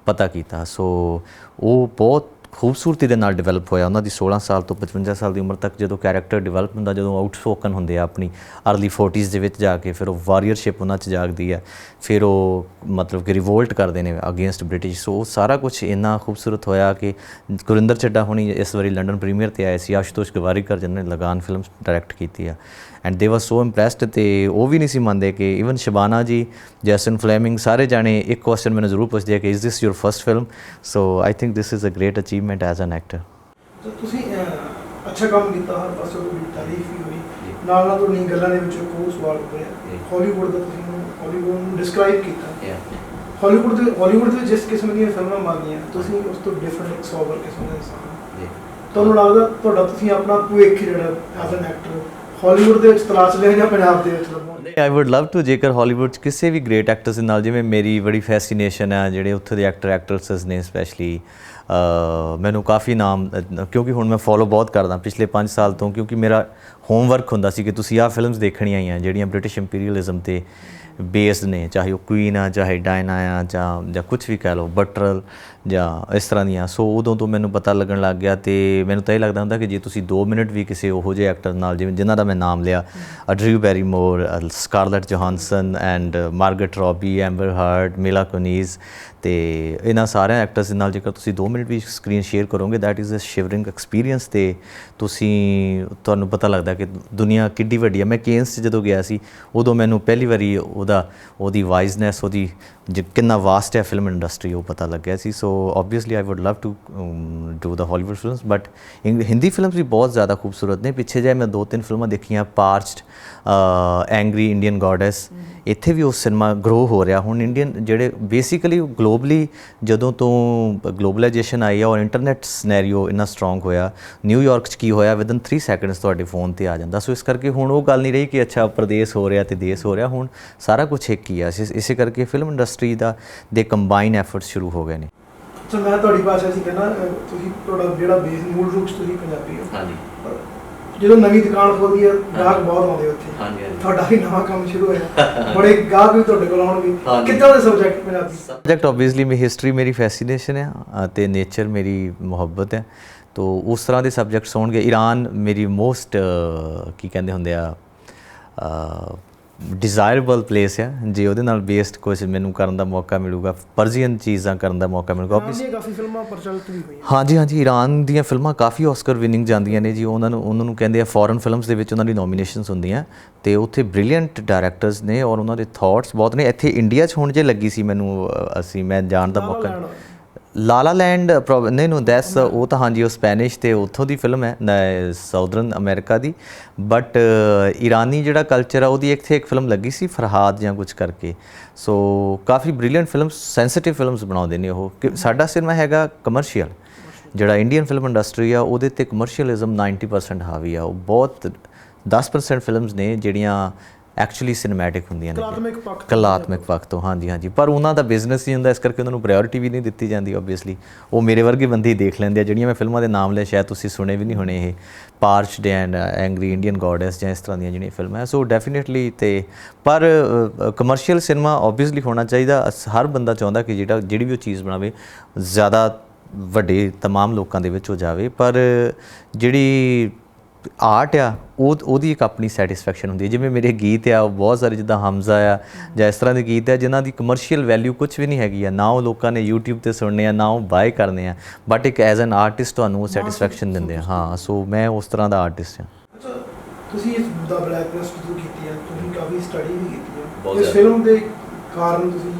ਪਤਾ ਕੀਤਾ। ਸੋ ਉਹ ਬਹੁਤ ਖੂਬਸੂਰਤੀ ਦੇ ਨਾਲ ਡਿਵੈਲਪ ਹੋਇਆ। ਉਹਨਾਂ ਦੀ 16 ਸਾਲ ਤੋਂ 55 ਸਾਲ ਦੀ ਉਮਰ ਤੱਕ ਜਦੋਂ ਕੈਰੈਕਟਰ ਡਿਵੈਲਪ ਹੁੰਦਾ, ਜਦੋਂ ਆਊਟਸਪੋਕਨ ਹੁੰਦੇ ਆ ਆਪਣੀ ਅਰਲੀ 40s ਦੇ ਵਿੱਚ ਜਾ ਕੇ, ਫਿਰ ਉਹ ਵਾਰੀਅਰਸ਼ਿਪ ਉਹਨਾਂ 'ਚ ਜਾਗਦੀ ਆ ਫਿਰ ਉਹ ਮਤਲਬ ਕਿ ਰਿਵੋਲਟ ਕਰਦੇ ਨੇ ਅਗੇਂਸਟ ਬ੍ਰਿਟਿਸ਼ ਸੋ ਉਹ ਸਾਰਾ ਕੁਝ ਇੰਨਾ ਖੂਬਸੂਰਤ ਹੋਇਆ ਕਿ ਗੁਰਿੰਦਰ ਚੱਡਾ ਹੁਣੀ ਇਸ ਵਾਰੀ ਲੰਡਨ ਪ੍ਰੀਮੀਅਰ ਤੇ ਆਏ ਸੀ। ਆਸ਼ੂਤੋਸ਼ ਗਵਾਰੀਕਰ ਜਿਹਨਾਂ ਨੇ ਲਗਾਨ ਫਿਲਮ ਡਾਇਰੈਕਟ ਕੀਤੀ ਆ। ਐਂਡ ਦੇ ਵਾਸ ਸੋ ਇੰਪ੍ਰੈਸਡ ਤੇ ਉਹ ਵੀ ਨਹੀਂ ਸੀ ਮੰਨਦੇ ਕਿ ਇਵਨ ਸ਼ਬਾਨਾ ਜੀ ਜੈਸਨ ਫਲੇਮਿੰਗ ਸਾਰੇ ਜਾਣੇ ਇੱਕ ਕੁਐਸਚਨ ਮੈਨੂੰ ਜ਼ਰੂਰ ਪੁੱਛਦੇ ਆ ਕਿ is this your first film so I think this is a great achievement as an actor ਤੁਸੀਂ ਅੱਛਾ ਕੰਮ ਕੀਤਾ ਹਰ ਪਾਸੇ ਤੁਹਾਡੀ ਤਾਰੀਫ ਵੀ ਹੋਈ। ਨਾਲ ਨਾਲ ਤੁਹਾਡੀਆਂ ਗੱਲਾਂ ਦੇ ਵਿੱਚ ਹੋਰ ਸਵਾਲ ਹੋਇਆ। ਹਾਲੀਵੁੱਡ ਦਾ ਤੁਸੀਂ ਹਾਲੀਵੁੱਡ ਨੂੰ ਡਿਸਕ੍ਰਾਈਬ ਕੀਤਾ। ਹਾਲੀਵੁੱਡ ਦੇ ਹਾਲੀਵੁੱਡ ਦੇ ਜਿਸ ਕਿਸਮ ਦੀਆਂ ਫਿਲਮਾਂ ਬਣਦੀਆਂ ਤੁਸੀਂ ਉਸ ਤੋਂ ਡਿਫਰੈਂਟ ਇੱਕ ਸੋਬਰ ਕਿਸਮ ਦਾ ਇਨਸਾਨ। ਤੁਹਾਨੂੰ ਲੱਗਦਾ ਤੁਹਾਡਾ ਤੁਸੀਂ ਆਪਣਾ ਭਵਿੱਖ ਜਿਹੜਾ ਐਜ਼ ਐਨ ਐਕਟਰ ਹਾਲੀਵੁੱਡ ਦੇ ਵਿੱਚ ਤਲਾਸ਼ ਲਿਆ ਜਾਂ ਪੰਜਾਬ ਦੇ ਵਿੱਚ ਲੱਭੋਗੇ ਆਈ ਊਡ ਲਵ ਟੂ ਜੇਕਰ ਹਾਲੀਵੁੱਡ ਚ ਕਿਸੇ ਵੀ ਗ੍ਰੇਟ ਐਕਟਰਸ ਦੇ ਨਾਲ, ਜਿਵੇਂ ਮੇਰੀ ਬੜੀ ਫੈਸੀਨੇਸ਼ਨ ਹੈ ਜਿਹੜੇ ਉੱਥੇ ਦੇ ਐਕਟਰ ਐਕਟਰਸਸ ਨੇ ਸਪੈਸ਼ਲੀ ਮੈਨੂੰ ਕਾਫੀ ਨਾਮ ਕਿਉਂਕਿ ਹੁਣ ਮੈਂ ਫੋਲੋ ਬਹੁਤ ਕਰਦਾ ਪਿਛਲੇ 5 ਸਾਲ ਤੋਂ, ਕਿਉਂਕਿ ਮੇਰਾ ਹੋਮਵਰਕ ਹੁੰਦਾ ਸੀ ਕਿ ਤੁਸੀਂ ਆਹ ਫਿਲਮਸ ਦੇਖਣੀਆਂ ਆਈਆਂ ਜਿਹੜੀਆਂ ਬ੍ਰਿਟਿਸ਼ ਇੰਪੀਰੀਅਲਿਜ਼ਮ ਤੇ ਬੇਸਡ ਨੇ, ਚਾਹੇ ਉਹ ਕੁਈਨ ਆ, ਚਾਹੇ ਡਾਇਨਾ ਆ, ਜਾਂ ਜਾਂ ਕੁਝ ਵੀ ਕਹਿ ਲਓ ਬਟਰਲ ਜਾਂ ਇਸ ਤਰ੍ਹਾਂ ਦੀਆਂ। ਸੋ ਉਦੋਂ ਤੋਂ ਮੈਨੂੰ ਪਤਾ ਲੱਗਣ ਲੱਗ ਗਿਆ ਤੇ ਮੈਨੂੰ ਤਾਂ ਇਹ ਲੱਗਦਾ ਹੁੰਦਾ ਕਿ ਜੇ ਤੁਸੀਂ 2 ਮਿੰਟ ਵੀ ਕਿਸੇ ਉਹੋ ਜਿਹੇ ਐਕਟਰ ਨਾਲ, ਜਿਵੇਂ ਜਿਨ੍ਹਾਂ ਦਾ ਮੈਂ ਨਾਮ ਲਿਆ Drew Barrymore Scarlett Johansson and Margot Robbie Amber Heard Mila Kunis ਤੇ ਇਹਨਾਂ ਸਾਰਿਆਂ ਐਕਟਰਸ ਦੇ ਨਾਲ ਜੇਕਰ ਤੁਸੀਂ 2 ਮਿੰਟ ਵੀ ਸਕਰੀਨ ਸ਼ੇਅਰ ਕਰੋਗੇ that is a shivering experience ਤੇ ਤੁਸੀਂ, ਤੁਹਾਨੂੰ ਪਤਾ ਲੱਗਦਾ ਕਿ ਦੁਨੀਆ ਕਿੱਡੀ ਵੱਡੀ ਹੈ ਮੈਂ ਕੇਨਸ 'ਚ ਜਦੋਂ ਗਿਆ ਸੀ, ਉਦੋਂ ਮੈਨੂੰ ਪਹਿਲੀ ਵਾਰੀ ਉਹਦਾ, ਉਹਦੀ ਵਾਈਜ਼ਨੈਸ ਉਹਦੀ ਜ- ਕਿੰਨਾ ਵਾਸਟ ਹੈ ਫਿਲਮ ਇੰਡਸਟਰੀ ਉਹ ਪਤਾ ਲੱਗਿਆ ਸੀ। So obviously I would love to do the Hollywood films but Hindi films ਵੀ ਬਹੁਤ ਜ਼ਿਆਦਾ ਖੂਬਸੂਰਤ ਨੇ। ਪਿੱਛੇ ਜੇ ਮੈਂ ਦੋ ਤਿੰਨ ਫਿਲਮਾਂ ਦੇਖੀਆਂ ਪਾਰਚਡ ਐਂਗਰੀ ਇੰਡੀਅਨ ਗੋਡੈਸ ਇੱਥੇ ਵੀ ਉਹ ਸਿਨੇਮਾ ਗਰੋ ਹੋ ਰਿਹਾ। ਹੁਣ ਇੰਡੀਅਨ ਜਿਹੜੇ ਬੇਸਿਕਲੀ ਗਲੋਬਲੀ ਜਦੋਂ ਤੋਂ ਗਲੋਬਲਾਈਜੇਸ਼ਨ ਆਈ ਆ, ਔਰ ਇੰਟਰਨੈਟ ਸਿਨੈਰੀਓ ਇੰਨਾ ਸਟਰੋਂਗ ਹੋਇਆ ਨਿਊਯਾਰਕ 'ਚ ਕੀ ਹੋਇਆ ਵਿਦਨ 3 ਸੈਕਿੰਡਸ ਤੁਹਾਡੇ ਫੋਨ ਤੇ ਆ ਜਾਂਦਾ। ਸੋ ਇਸ ਕਰਕੇ ਹੁਣ ਉਹ ਗੱਲ ਨਹੀਂ ਰਹੀ ਕਿ ਅੱਛਾ, ਪ੍ਰਦੇਸ਼ ਹੋ ਰਿਹਾ ਤੇ ਦੇਸ਼ ਹੋ ਰਿਹਾ। ਹੁਣ ਸਾਰਾ ਕੁਝ ਇੱਕ ਹੀ ਆ। ਇਸੇ ਕਰਕੇ ਫਿਲਮ ਇੰਡਸਟਰੀ ਦਾ ਦੇ ਕੰਬਾਈਨ ਐਫਰਟਸ ਸ਼ੁਰੂ ਹੋ ਗਏ ਨੇ। ਸੋ ਮੈਂ ਤੁਹਾਡੀ ਭਾਸ਼ਾ 'ਚ ਕਹਿੰਦਾ ਤੁਸੀਂ ਤੁਹਾਡਾ ਜਿਹੜਾ ਬੇਸ ਮੂਲ ਰੂਪ 'ਚ ਤੁਸੀਂ ਪੰਜਾਬੀ ਹੋ। ਹਾਂਜੀ। ਜਦੋਂ ਨਵੀਂ ਦੁਕਾਨ ਖੋਲਦੀ ਹੈ ਗਾਹਕ ਬਹੁਤ ਆਉਂਦੇ ਉੱਥੇ। ਹਾਂਜੀ, ਹਾਂਜੀ। ਤੁਹਾਡਾ ਵੀ ਨਵਾਂ ਕੰਮ ਸ਼ੁਰੂ ਹੋਇਆ। ਬੜੇ ਗਾਹਕ ਵੀ ਤੁਹਾਡੇ ਕੋਲ ਆਉਣਗੇ। ਕਿੱਦਾਂ ਦੇ ਸਬਜੈਕਟ ਪੰਜਾਬੀ? ਸਬਜੈਕਟ ਆਬਵੀਅਸਲੀ ਮੇਰੀ ਹਿਸਟਰੀ ਮੇਰੀ ਫੈਸੀਨੇਸ਼ਨ ਹੈ ਤੇ ਨੇਚਰ ਮੇਰੀ ਮੁਹੱਬਤ ਹੈ ਤੋ ਉਸ ਤਰ੍ਹਾਂ ਦੇ ਸਬਜੈਕਟਸ ਹੋਣਗੇ। ਈਰਾਨ ਮੇਰੀ ਮੋਸਟ ਕੀ ਕਹਿੰਦੇ ਹੁੰਦੇ ਆ ਡਿਜ਼ਾਇਰਬਲ ਪਲੇਸ ਹੈ ਜੇ ਉਹਦੇ ਨਾਲ ਬੇਸਡ ਕੁਝ ਮੈਨੂੰ ਕਰਨ ਦਾ ਮੌਕਾ ਮਿਲੂਗਾ ਪਰਜ਼ੀਅਨ ਚੀਜ਼ਾਂ ਕਰਨ ਦਾ ਮੌਕਾ ਮਿਲੂਗਾ ਦੀਆਂ ਕਾਫੀ ਫਿਲਮਾਂ ਪ੍ਰਚਲਿਤ ਵੀ ਹੋਈਆਂ ਹਾਂਜੀ ਹਾਂਜੀ ਈਰਾਨ ਦੀਆਂ ਫਿਲਮਾਂ ਕਾਫੀ ਆਸਕਰ ਵਿਨਿੰਗ ਜਾਂਦੀਆਂ ਨੇ ਜੀ ਉਹਨਾਂ ਨੂੰ ਉਹਨਾਂ ਨੂੰ ਕਹਿੰਦੇ ਆ ਫੋਰਨ ਫਿਲਮਸ ਦੇ ਵਿੱਚ ਉਹਨਾਂ ਦੀ ਨੋਮੀਨੇਸ਼ਨਸ ਹੁੰਦੀਆਂ ਤੇ ਉੱਥੇ ਬ੍ਰਿਲੀਅੰਟ ਡਾਇਰੈਕਟਰਸ ਨੇ ਔਰ ਉਹਨਾਂ ਦੇ ਥਾਟਸ ਬਹੁਤ ਨੇ ਇੱਥੇ ਇੰਡੀਆ 'ਚ ਹੁਣ ਜੇ ਲੱਗੀ ਸੀ ਮੈਨੂੰ ਅਸੀਂ ਮੈਂ ਜਾਣ ਦਾ ਮੌਕਾ। ਲਾਲਾ ਲੈਂਡ ਪ੍ਰੋ- ਨਹੀਂ ਦੈਸ ਉਹ ਤਾਂ ਹਾਂਜੀ, ਉਹ ਸਪੈਨਿਸ਼ ਤੇ ਉੱਥੋਂ ਦੀ ਫਿਲਮ ਹੈ ਸਾਊਦਰਨ ਅਮਰੀਕਾ ਦੀ। ਬਟ ਈਰਾਨੀ ਜਿਹੜਾ ਕਲਚਰ ਆ, ਉਹਦੀ ਇੱਥੇ ਇੱਕ ਫਿਲਮ ਲੱਗੀ ਸੀ, ਫਰਹਾਦ ਜਾਂ ਕੁਝ ਕਰਕੇ। ਸੋ ਕਾਫੀ ਬ੍ਰਿਲੀਅੰਟ ਫਿਲਮਸ ਸੈਂਸਿਟਿਵ ਫਿਲਮਸ ਬਣਾਉਂਦੇ ਨੇ ਉਹ। ਕਿ ਸਾਡਾ ਸਿਨੇਮਾ ਹੈਗਾ ਕਮਰਸ਼ੀਅਲ ਜਿਹੜਾ ਇੰਡੀਅਨ ਫਿਲਮ ਇੰਡਸਟਰੀ ਆ, ਉਹਦੇ ਤੇ ਕਮਰਸ਼ੀਅਲਿਜ਼ਮ 90% ਹਾਵੀ ਆ। ਉਹ ਬਹੁਤ 10% ਫਿਲਮਸ ਨੇ ਜਿਹੜੀਆਂ ਐਕਚੁਅਲੀ ਸਿਨੇਮੈਟਿਕ ਹੁੰਦੀਆਂ ਨੇ ਕਲਾਤਮਕ ਪੱਖ ਤੋਂ ਕਲਾਤਮਕ ਪੱਖ ਤੋਂ ਹਾਂਜੀ ਹਾਂਜੀ ਪਰ ਉਹਨਾਂ ਦਾ ਬਿਜ਼ਨਸ ਹੀ ਹੁੰਦਾ ਇਸ ਕਰਕੇ ਉਹਨਾਂ ਨੂੰ ਪ੍ਰਾਇੋਰਟੀ ਵੀ ਨਹੀਂ ਦਿੱਤੀ ਜਾਂਦੀ ਆਬਵੀਅਸਲੀ ਉਹ ਮੇਰੇ ਵਰਗੇ ਬੰਦੇ ਹੀ ਦੇਖ ਲੈਂਦੇ ਆ ਜਿਹੜੀਆਂ ਮੈਂ ਫਿਲਮਾਂ ਦੇ ਨਾਮ ਲਏ ਸ਼ਾਇਦ ਤੁਸੀਂ ਸੁਣੇ ਵੀ ਨਹੀਂ ਹੋਣੇ ਇਹ parched and angry Indian goddess ਜਾਂ ਇਸ ਤਰ੍ਹਾਂ ਦੀਆਂ ਜਿਹੜੀਆਂ ਫਿਲਮਾਂ ਹੈ ਸੋ ਡੈਫੀਨਿਟਲੀ ਤੇ ਪਰ ਕਮਰਸ਼ੀਅਲ ਸਿਨੇਮਾ ਆਬਵੀਅਸਲੀ ਹੋਣਾ ਚਾਹੀਦਾ ਅਸ- ਹਰ ਬੰਦਾ ਚਾਹੁੰਦਾ ਕਿ ਜਿਹੜਾ ਜਿਹੜੀ ਵੀ ਉਹ ਚੀਜ਼ ਬਣਾਵੇ ਜ਼ਿਆਦਾ ਵੱਡੇ तमाम ਲੋਕਾਂ ਦੇ ਵਿੱਚ ਹੋ ਜਾਵੇ ਪਰ ਜਿਹੜੀ ਆਰਟ ਆ ਉਹ ਉਹਦੀ ਇੱਕ ਆਪਣੀ ਸੈਟੀਸਫੈਕਸ਼ਨ ਹੁੰਦੀ ਹੈ। ਜਿਵੇਂ ਮੇਰੇ ਗੀਤ ਆ ਬਹੁਤ ਸਾਰੇ ਜਿੱਦਾਂ ਹਮਜ਼ਾ ਆ ਜਾਂ ਇਸ ਤਰ੍ਹਾਂ ਦੇ ਗੀਤ ਆ ਜਿਨ੍ਹਾਂ ਦੀ ਕਮਰਸ਼ੀਅਲ ਵੈਲਿਊ ਕੁਝ ਵੀ ਨਹੀਂ ਹੈਗੀ ਆ। ਨਾ ਉਹ ਲੋਕਾਂ ਨੇ YouTube ਤੇ ਸੁਣਨੇ ਆ ਨਾ ਉਹ ਬਾਏ ਕਰਨੇ ਆ। ਬਟ ਇੱਕ ਐਜ਼ ਐਨ ਆਰਟਿਸਟ ਤੁਹਾਨੂੰ ਉਹ ਸੈਟੀਸਫੈਕਸ਼ਨ ਦਿੰਦੇ ਆ। ਹਾਂ ਸੋ ਮੈਂ ਉਸ ਤਰ੍ਹਾਂ ਦਾ ਆਰਟਿਸਟ ਹਾਂ। ਅੱਛਾ ਤੁਸੀਂ ਇਸ ਦਾ ਬਲੈਕ ਲਿਸਟ ਜੋ ਕੀਤੀ ਹੈ ਤੁਸੀਂ ਕਾਫੀ ਸਟੱਡੀ ਵੀ ਕੀਤੀ ਹੈ ਇਸ। ਫਿਲਮ ਦੇ ਕਾਰਨ ਤੁਸੀਂ।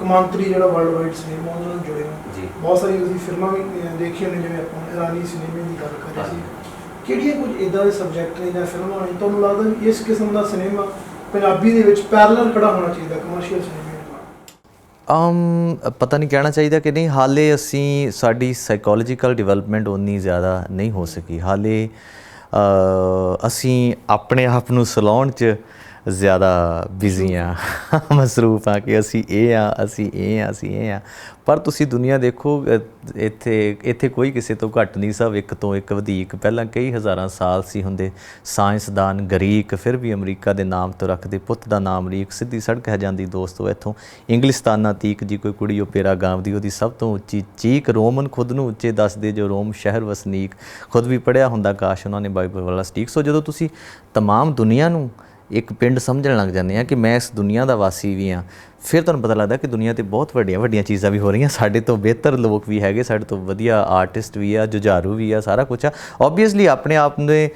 ਕਮਾਂਤਰੀ ਜਿਹੜਾ ਵਰਲਡ ਵਾਈਡ ਸਿਨੇਮਾ ਉਹਨਾਂ ਨਾਲ ਜੁੜੇ ਹੋ। ਜੀ। ਬਹੁਤ ਸਾਰੀਆਂ ਤੁਸੀਂ ਫਿਲਮਾਂ ਵੀ ਦੇਖੀਆਂ ਨੇ ਜਿਵੇਂ ਆਪਾਂ ਇਰਾਨੀ ਸਿਨੇਮੇ ਦੀ ਗੱਲ ਕਰ ਰਹੇ ਸੀ। ਕਿਹੜੀਆਂ ਕੁਝ ਇਦਾਂ ਦੇ ਸਬਜੈਕਟ ਨੇ ਜਾਂ ਫਿਲਮਾਂ ਨੇ? ਤੁਹਾਨੂੰ ਲੱਗਦਾ ਵੀ ਇਸ ਕਿਸਮ ਦਾ ਸਿਨੇਮਾ ਪੰਜਾਬੀ ਦੇ ਵਿੱਚ ਪੈਰਲਲ ਖੜਾ ਹੋਣਾ ਚਾਹੀਦਾ ਕਮਰਸ਼ੀਅਲ ਸਿਨੇਮੇ ਅਮ, ਪਤਾ ਨਹੀਂ ਕਹਿਣਾ ਚਾਹੀਦਾ ਕਿ ਨਹੀਂ, ਹਾਲੇ ਅਸੀਂ ਸਾਡੀ ਸਾਈਕੋਲੋਜੀਕਲ ਡਿਵੈਲਪਮੈਂਟ ਉਨੀ ਜ਼ਿਆਦਾ ਨਹੀਂ ਹੋ ਸਕੀ। ਹਾਲੇ ਅਸੀਂ ਆਪਣੇ ਆਪ ਨੂੰ ਸਲਾਉਣ 'ਚ ਜ਼ਿਆਦਾ ਬਿਜ਼ੀ ਆ ਮਸਰੂਫ ਆ ਕਿ ਅਸੀਂ ਇਹ ਆ, ਅਸੀਂ ਇਹ ਆ, ਅਸੀਂ ਇਹ ਆ। ਪਰ ਤੁਸੀਂ ਦੁਨੀਆ ਦੇਖੋ ਇੱਥੇ ਇੱਥੇ ਕੋਈ ਕਿਸੇ ਤੋਂ ਘੱਟ ਨਹੀਂ, ਸਭ ਇੱਕ ਤੋਂ ਇੱਕ ਵਧੇਕ। ਪਹਿਲਾਂ ਕਈ ਹਜ਼ਾਰਾਂ ਸਾਲ ਸੀ ਹੁੰਦੇ, ਸਾਇੰਸਦਾਨ, ਗਰੀਕ, ਫਿਰ ਵੀ ਅਮਰੀਕਾ ਦੇ ਨਾਮ ਤੋਂ ਰੱਖਦੇ, ਪੁੱਤ ਦਾ ਨਾਮ ਰੀਕ, ਸਿੱਧੀ ਸੜਕ ਹੈ ਜਾਂਦੀ ਦੋਸਤੋ ਇੱਥੋਂ। ਇੰਗਲਿਸਤਾਨਾ ਤੀਕ ਜੀ, ਕੋਈ ਕੁੜੀ ਓਪੇਰਾ ਦੀ ਉਹਦੀ ਸਭ ਤੋਂ ਉੱਚੀ ਚੀਕ, ਰੋਮਨ ਖੁਦ ਨੂੰ ਉੱਚੇ ਦੱਸਦੇ, ਜੋ ਰੋਮ ਸ਼ਹਿਰ ਵਸਨੀਕ। ਖੁਦ ਵੀ ਪੜਿਆ ਹੁੰਦਾ, ਕਾਸ਼ ਉਹਨਾਂ ਨੇ ਬਾਈਬਲ ਵਾਲਾ ਸਟੀਕ। ਸੋ ਜਦੋਂ ਤੁਸੀਂ ਤਮਾਮ ਦੁਨੀਆ ਨੂੰ ਇੱਕ ਪਿੰਡ ਸਮਝਣ ਲੱਗ ਜਾਂਦੇ ਆ ਕਿ ਮੈਂ ਇਸ ਦੁਨੀਆ ਦਾ ਵਾਸੀ ਵੀ ਆ ਫਿਰ ਤੁਹਾਨੂੰ ਪਤਾ ਲੱਗਦਾ ਕਿ ਦੁਨੀਆ ਤੇ ਬਹੁਤ ਵੱਡੀਆਂ ਵੱਡੀਆਂ ਚੀਜ਼ਾਂ ਵੀ ਹੋ ਰਹੀਆਂ। ਸਾਡੇ ਤੋਂ ਬਿਹਤਰ ਲੋਕ ਵੀ ਹੈਗੇ, ਸਾਡੇ ਤੋਂ ਵਧੀਆ ਆਰਟਿਸਟ ਵੀ ਆ, ਜੁਝਾਰੂ ਵੀ ਆ, ਸਾਰਾ ਕੁਝ ਆ। ਆਬਵੀਅਸਲੀ ਆਪਣੇ ਆਪ ਦੇ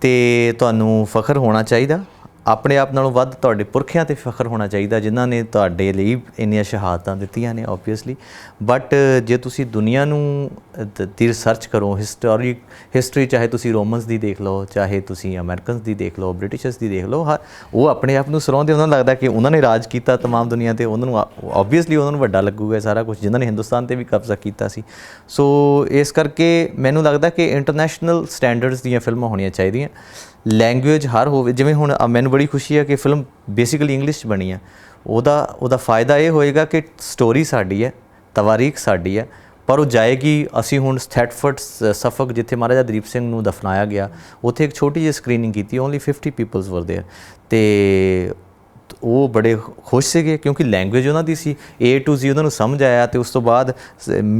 ਤੇ ਤੁਹਾਨੂੰ ਫਖਰ ਹੋਣਾ ਚਾਹੀਦਾ। ਆਪਣੇ ਆਪ ਨਾਲੋਂ ਵੱਧ ਤੁਹਾਡੇ ਪੁਰਖਿਆਂ ਤੇ ਫਖਰ ਹੋਣਾ ਚਾਹੀਦਾ ਜਿਨ੍ਹਾਂ ਨੇ ਤੁਹਾਡੇ ਲਈ ਇੰਨੀਆਂ ਸ਼ਹਾਦਤਾਂ ਦਿੱਤੀਆਂ ਨੇ ਆਬਵੀਅਸਲੀ ਬਟ ਜੇ ਤੁਸੀਂ ਦੁਨੀਆ ਨੂੰ ਅ, ਦ- ਦੀ ਰਿਸਰਚ ਕਰੋ ਹਿਸਟੋਰੀ ਹਿਸਟਰੀ ਚਾਹੇ ਤੁਸੀਂ ਰੋਮਨਸ ਦੀ ਦੇਖ ਲਓ ਚਾਹੇ ਤੁਸੀਂ ਅਮਰੀਕਨਸ ਦੀ ਦੇਖ ਲਓ ਬ੍ਰਿਟਿਸ਼ਰਸ ਦੀ ਦੇਖ ਲਓ ਹਰ- ਉਹ ਆਪਣੇ ਆਪ ਨੂੰ ਸਰਾਉਂਦੇ ਉਹਨਾਂ ਨੂੰ ਲੱਗਦਾ ਕਿ ਉਹਨਾਂ ਨੇ ਰਾਜ ਕੀਤਾ तमाम ਦੁਨੀਆ ਤੇ ਉਹਨਾਂ ਨੂੰ ਆਬਵੀਅਸਲੀ ਉਹਨਾਂ ਨੂੰ ਵੱਡਾ ਲੱਗੂਗਾ ਇਹ ਸਾਰਾ ਕੁਝ ਜਿਨ੍ਹਾਂ ਨੇ ਹਿੰਦੁਸਤਾਨ ਤੇ ਵੀ ਕਬਜ਼ਾ ਕੀਤਾ ਸੀ ਸੋ ਇਸ ਕਰਕੇ ਮੈਨੂੰ ਲੱਗਦਾ ਕਿ ਇੰਟਰਨੈਸ਼ਨਲ ਸਟੈਂਡਰਡਸ ਦੀਆਂ ਫਿਲਮਾਂ ਹੋਣੀਆਂ ਚਾਹੀਦੀਆਂ ਲੈਂਗੁਏਜ ਹਰ ਹੋਵੇ ਜਿਵੇਂ ਹੁਣ ਅ, ਮੈਨੂੰ ਬੜੀ ਖੁਸ਼ੀ ਹੈ ਕਿ ਫਿਲਮ ਬੇਸਿਕਲੀ ਇੰਗਲਿਸ਼ 'ਚ ਬਣੀ ਹੈ ਉਹਦਾ ਉਹਦਾ ਫਾਇਦਾ ਇਹ ਹੋਏਗਾ ਕਿ ਸਟੋਰੀ ਸਾਡੀ ਹੈ ਤਵਾਰੀਖ ਸਾਡੀ ਹੈ ਪਰ ਉਹ ਜਾਏਗੀ ਅਸੀਂ ਹੁਣ ਸਥੈਟਫੋਰਡ ਸਫਕ ਜਿੱਥੇ ਮਹਾਰਾਜਾ ਦਲੀਪ ਸਿੰਘ ਨੂੰ ਦਫਨਾਇਆ ਗਿਆ ਉੱਥੇ ਇੱਕ ਛੋਟੀ ਜਿਹੀ ਸਕਰੀਨਿੰਗ ਕੀਤੀ ਓਨਲੀ 50 ਪੀਪਲਸ ਵਰ देयर ਤੇ ਉਹ ਬੜੇ ਖੁਸ਼ ਸੀਗੇ ਕਿਉਂਕਿ ਲੈਂਗੁਏਜ ਉਹਨਾਂ ਦੀ ਸੀ। A to Z ਉਹਨਾਂ ਨੂੰ ਸਮਝ ਆਇਆ ਤੇ ਉਸ ਤੋਂ ਬਾਅਦ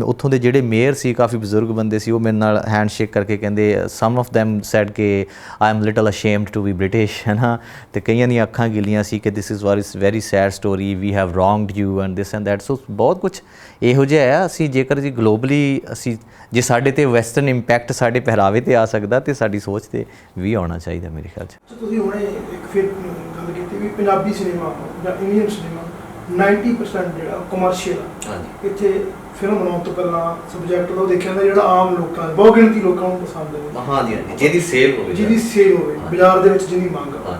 ਉੱਥੋਂ ਦੇ ਜਿਹੜੇ ਮੇਅਰ ਸੀ, ਕਾਫੀ ਬਜ਼ੁਰਗ ਬੰਦੇ ਸੀ, ਉਹ ਮੇਰੇ ਨਾਲ ਹੈਂਡਸ਼ੇਕ ਕਰਕੇ ਕਹਿੰਦੇ ਸਮ ਆਫ them ਸੈਡ ਕਿ I am little ashamed to be British ਹੈ ਨਾ? ਤੇ ਕਈਆਂ ਦੀਆਂ ਅੱਖਾਂ ਗਿੱਲੀਆਂ ਸੀ ਕਿ this is very very sad story we have wronged you and this and that so ਬਹੁਤ ਕੁਝ ਇਹੋ ਜਿਹਾ ਹੈ ਅਸੀਂ ਜੇਕਰ ਜੀ ਗਲੋਬਲੀ ਅਸੀਂ, ਜੇ ਸਾਡੇ ਤੇ ਵੈਸਟਰਨ ਇੰਪੈਕਟ ਸਾਡੇ ਪਹਿਰਾਵੇ ਤੇ ਆ ਸਕਦਾ ਤੇ ਸਾਡੀ ਸੋਚ ਤੇ ਵੀ ਆਉਣਾ ਚਾਹੀਦਾ ਮੇਰੇ ਖਿਆਲ 'ਚ। ਤੁਸੀਂ ਹੁਣੇ ਇੱਕ ਫਿਰ ਕੀਤੀ ਵੀ ਪੰਜਾਬੀ ਸਿਨੇਮਾ ਜਾਂ ਇੰਡੀਅਨ ਸਿਨੇਮਾ 90% ਜਿਹੜਾ ਕਮਰਸ਼ੀਅਲ ਹਾਂਜੀ ਇੱਥੇ ਫਿਲਮ ਬਣਾਉਣ ਤੋਂ ਪਹਿਲਾਂ ਸਬਜੈਕਟ ਉਹ ਦੇਖਿਆ ਜਾਂਦਾ ਜਿਹੜਾ ਆਮ ਲੋਕਾਂ ਬਹੁਤ ਗਿਣਤੀ ਲੋਕਾਂ ਨੂੰ ਪਸੰਦ ਹੈ ਹਾਂਜੀ ਹਾਂਜੀ ਜਿਹਦੀ ਸੇਲ ਹੋਵੇ ਜਿਹਦੀ ਸੇਲ ਹੋਵੇ। ਬਾਜ਼ਾਰ ਦੇ ਵਿੱਚ ਜਿਹਦੀ ਮੰਗ ਆ।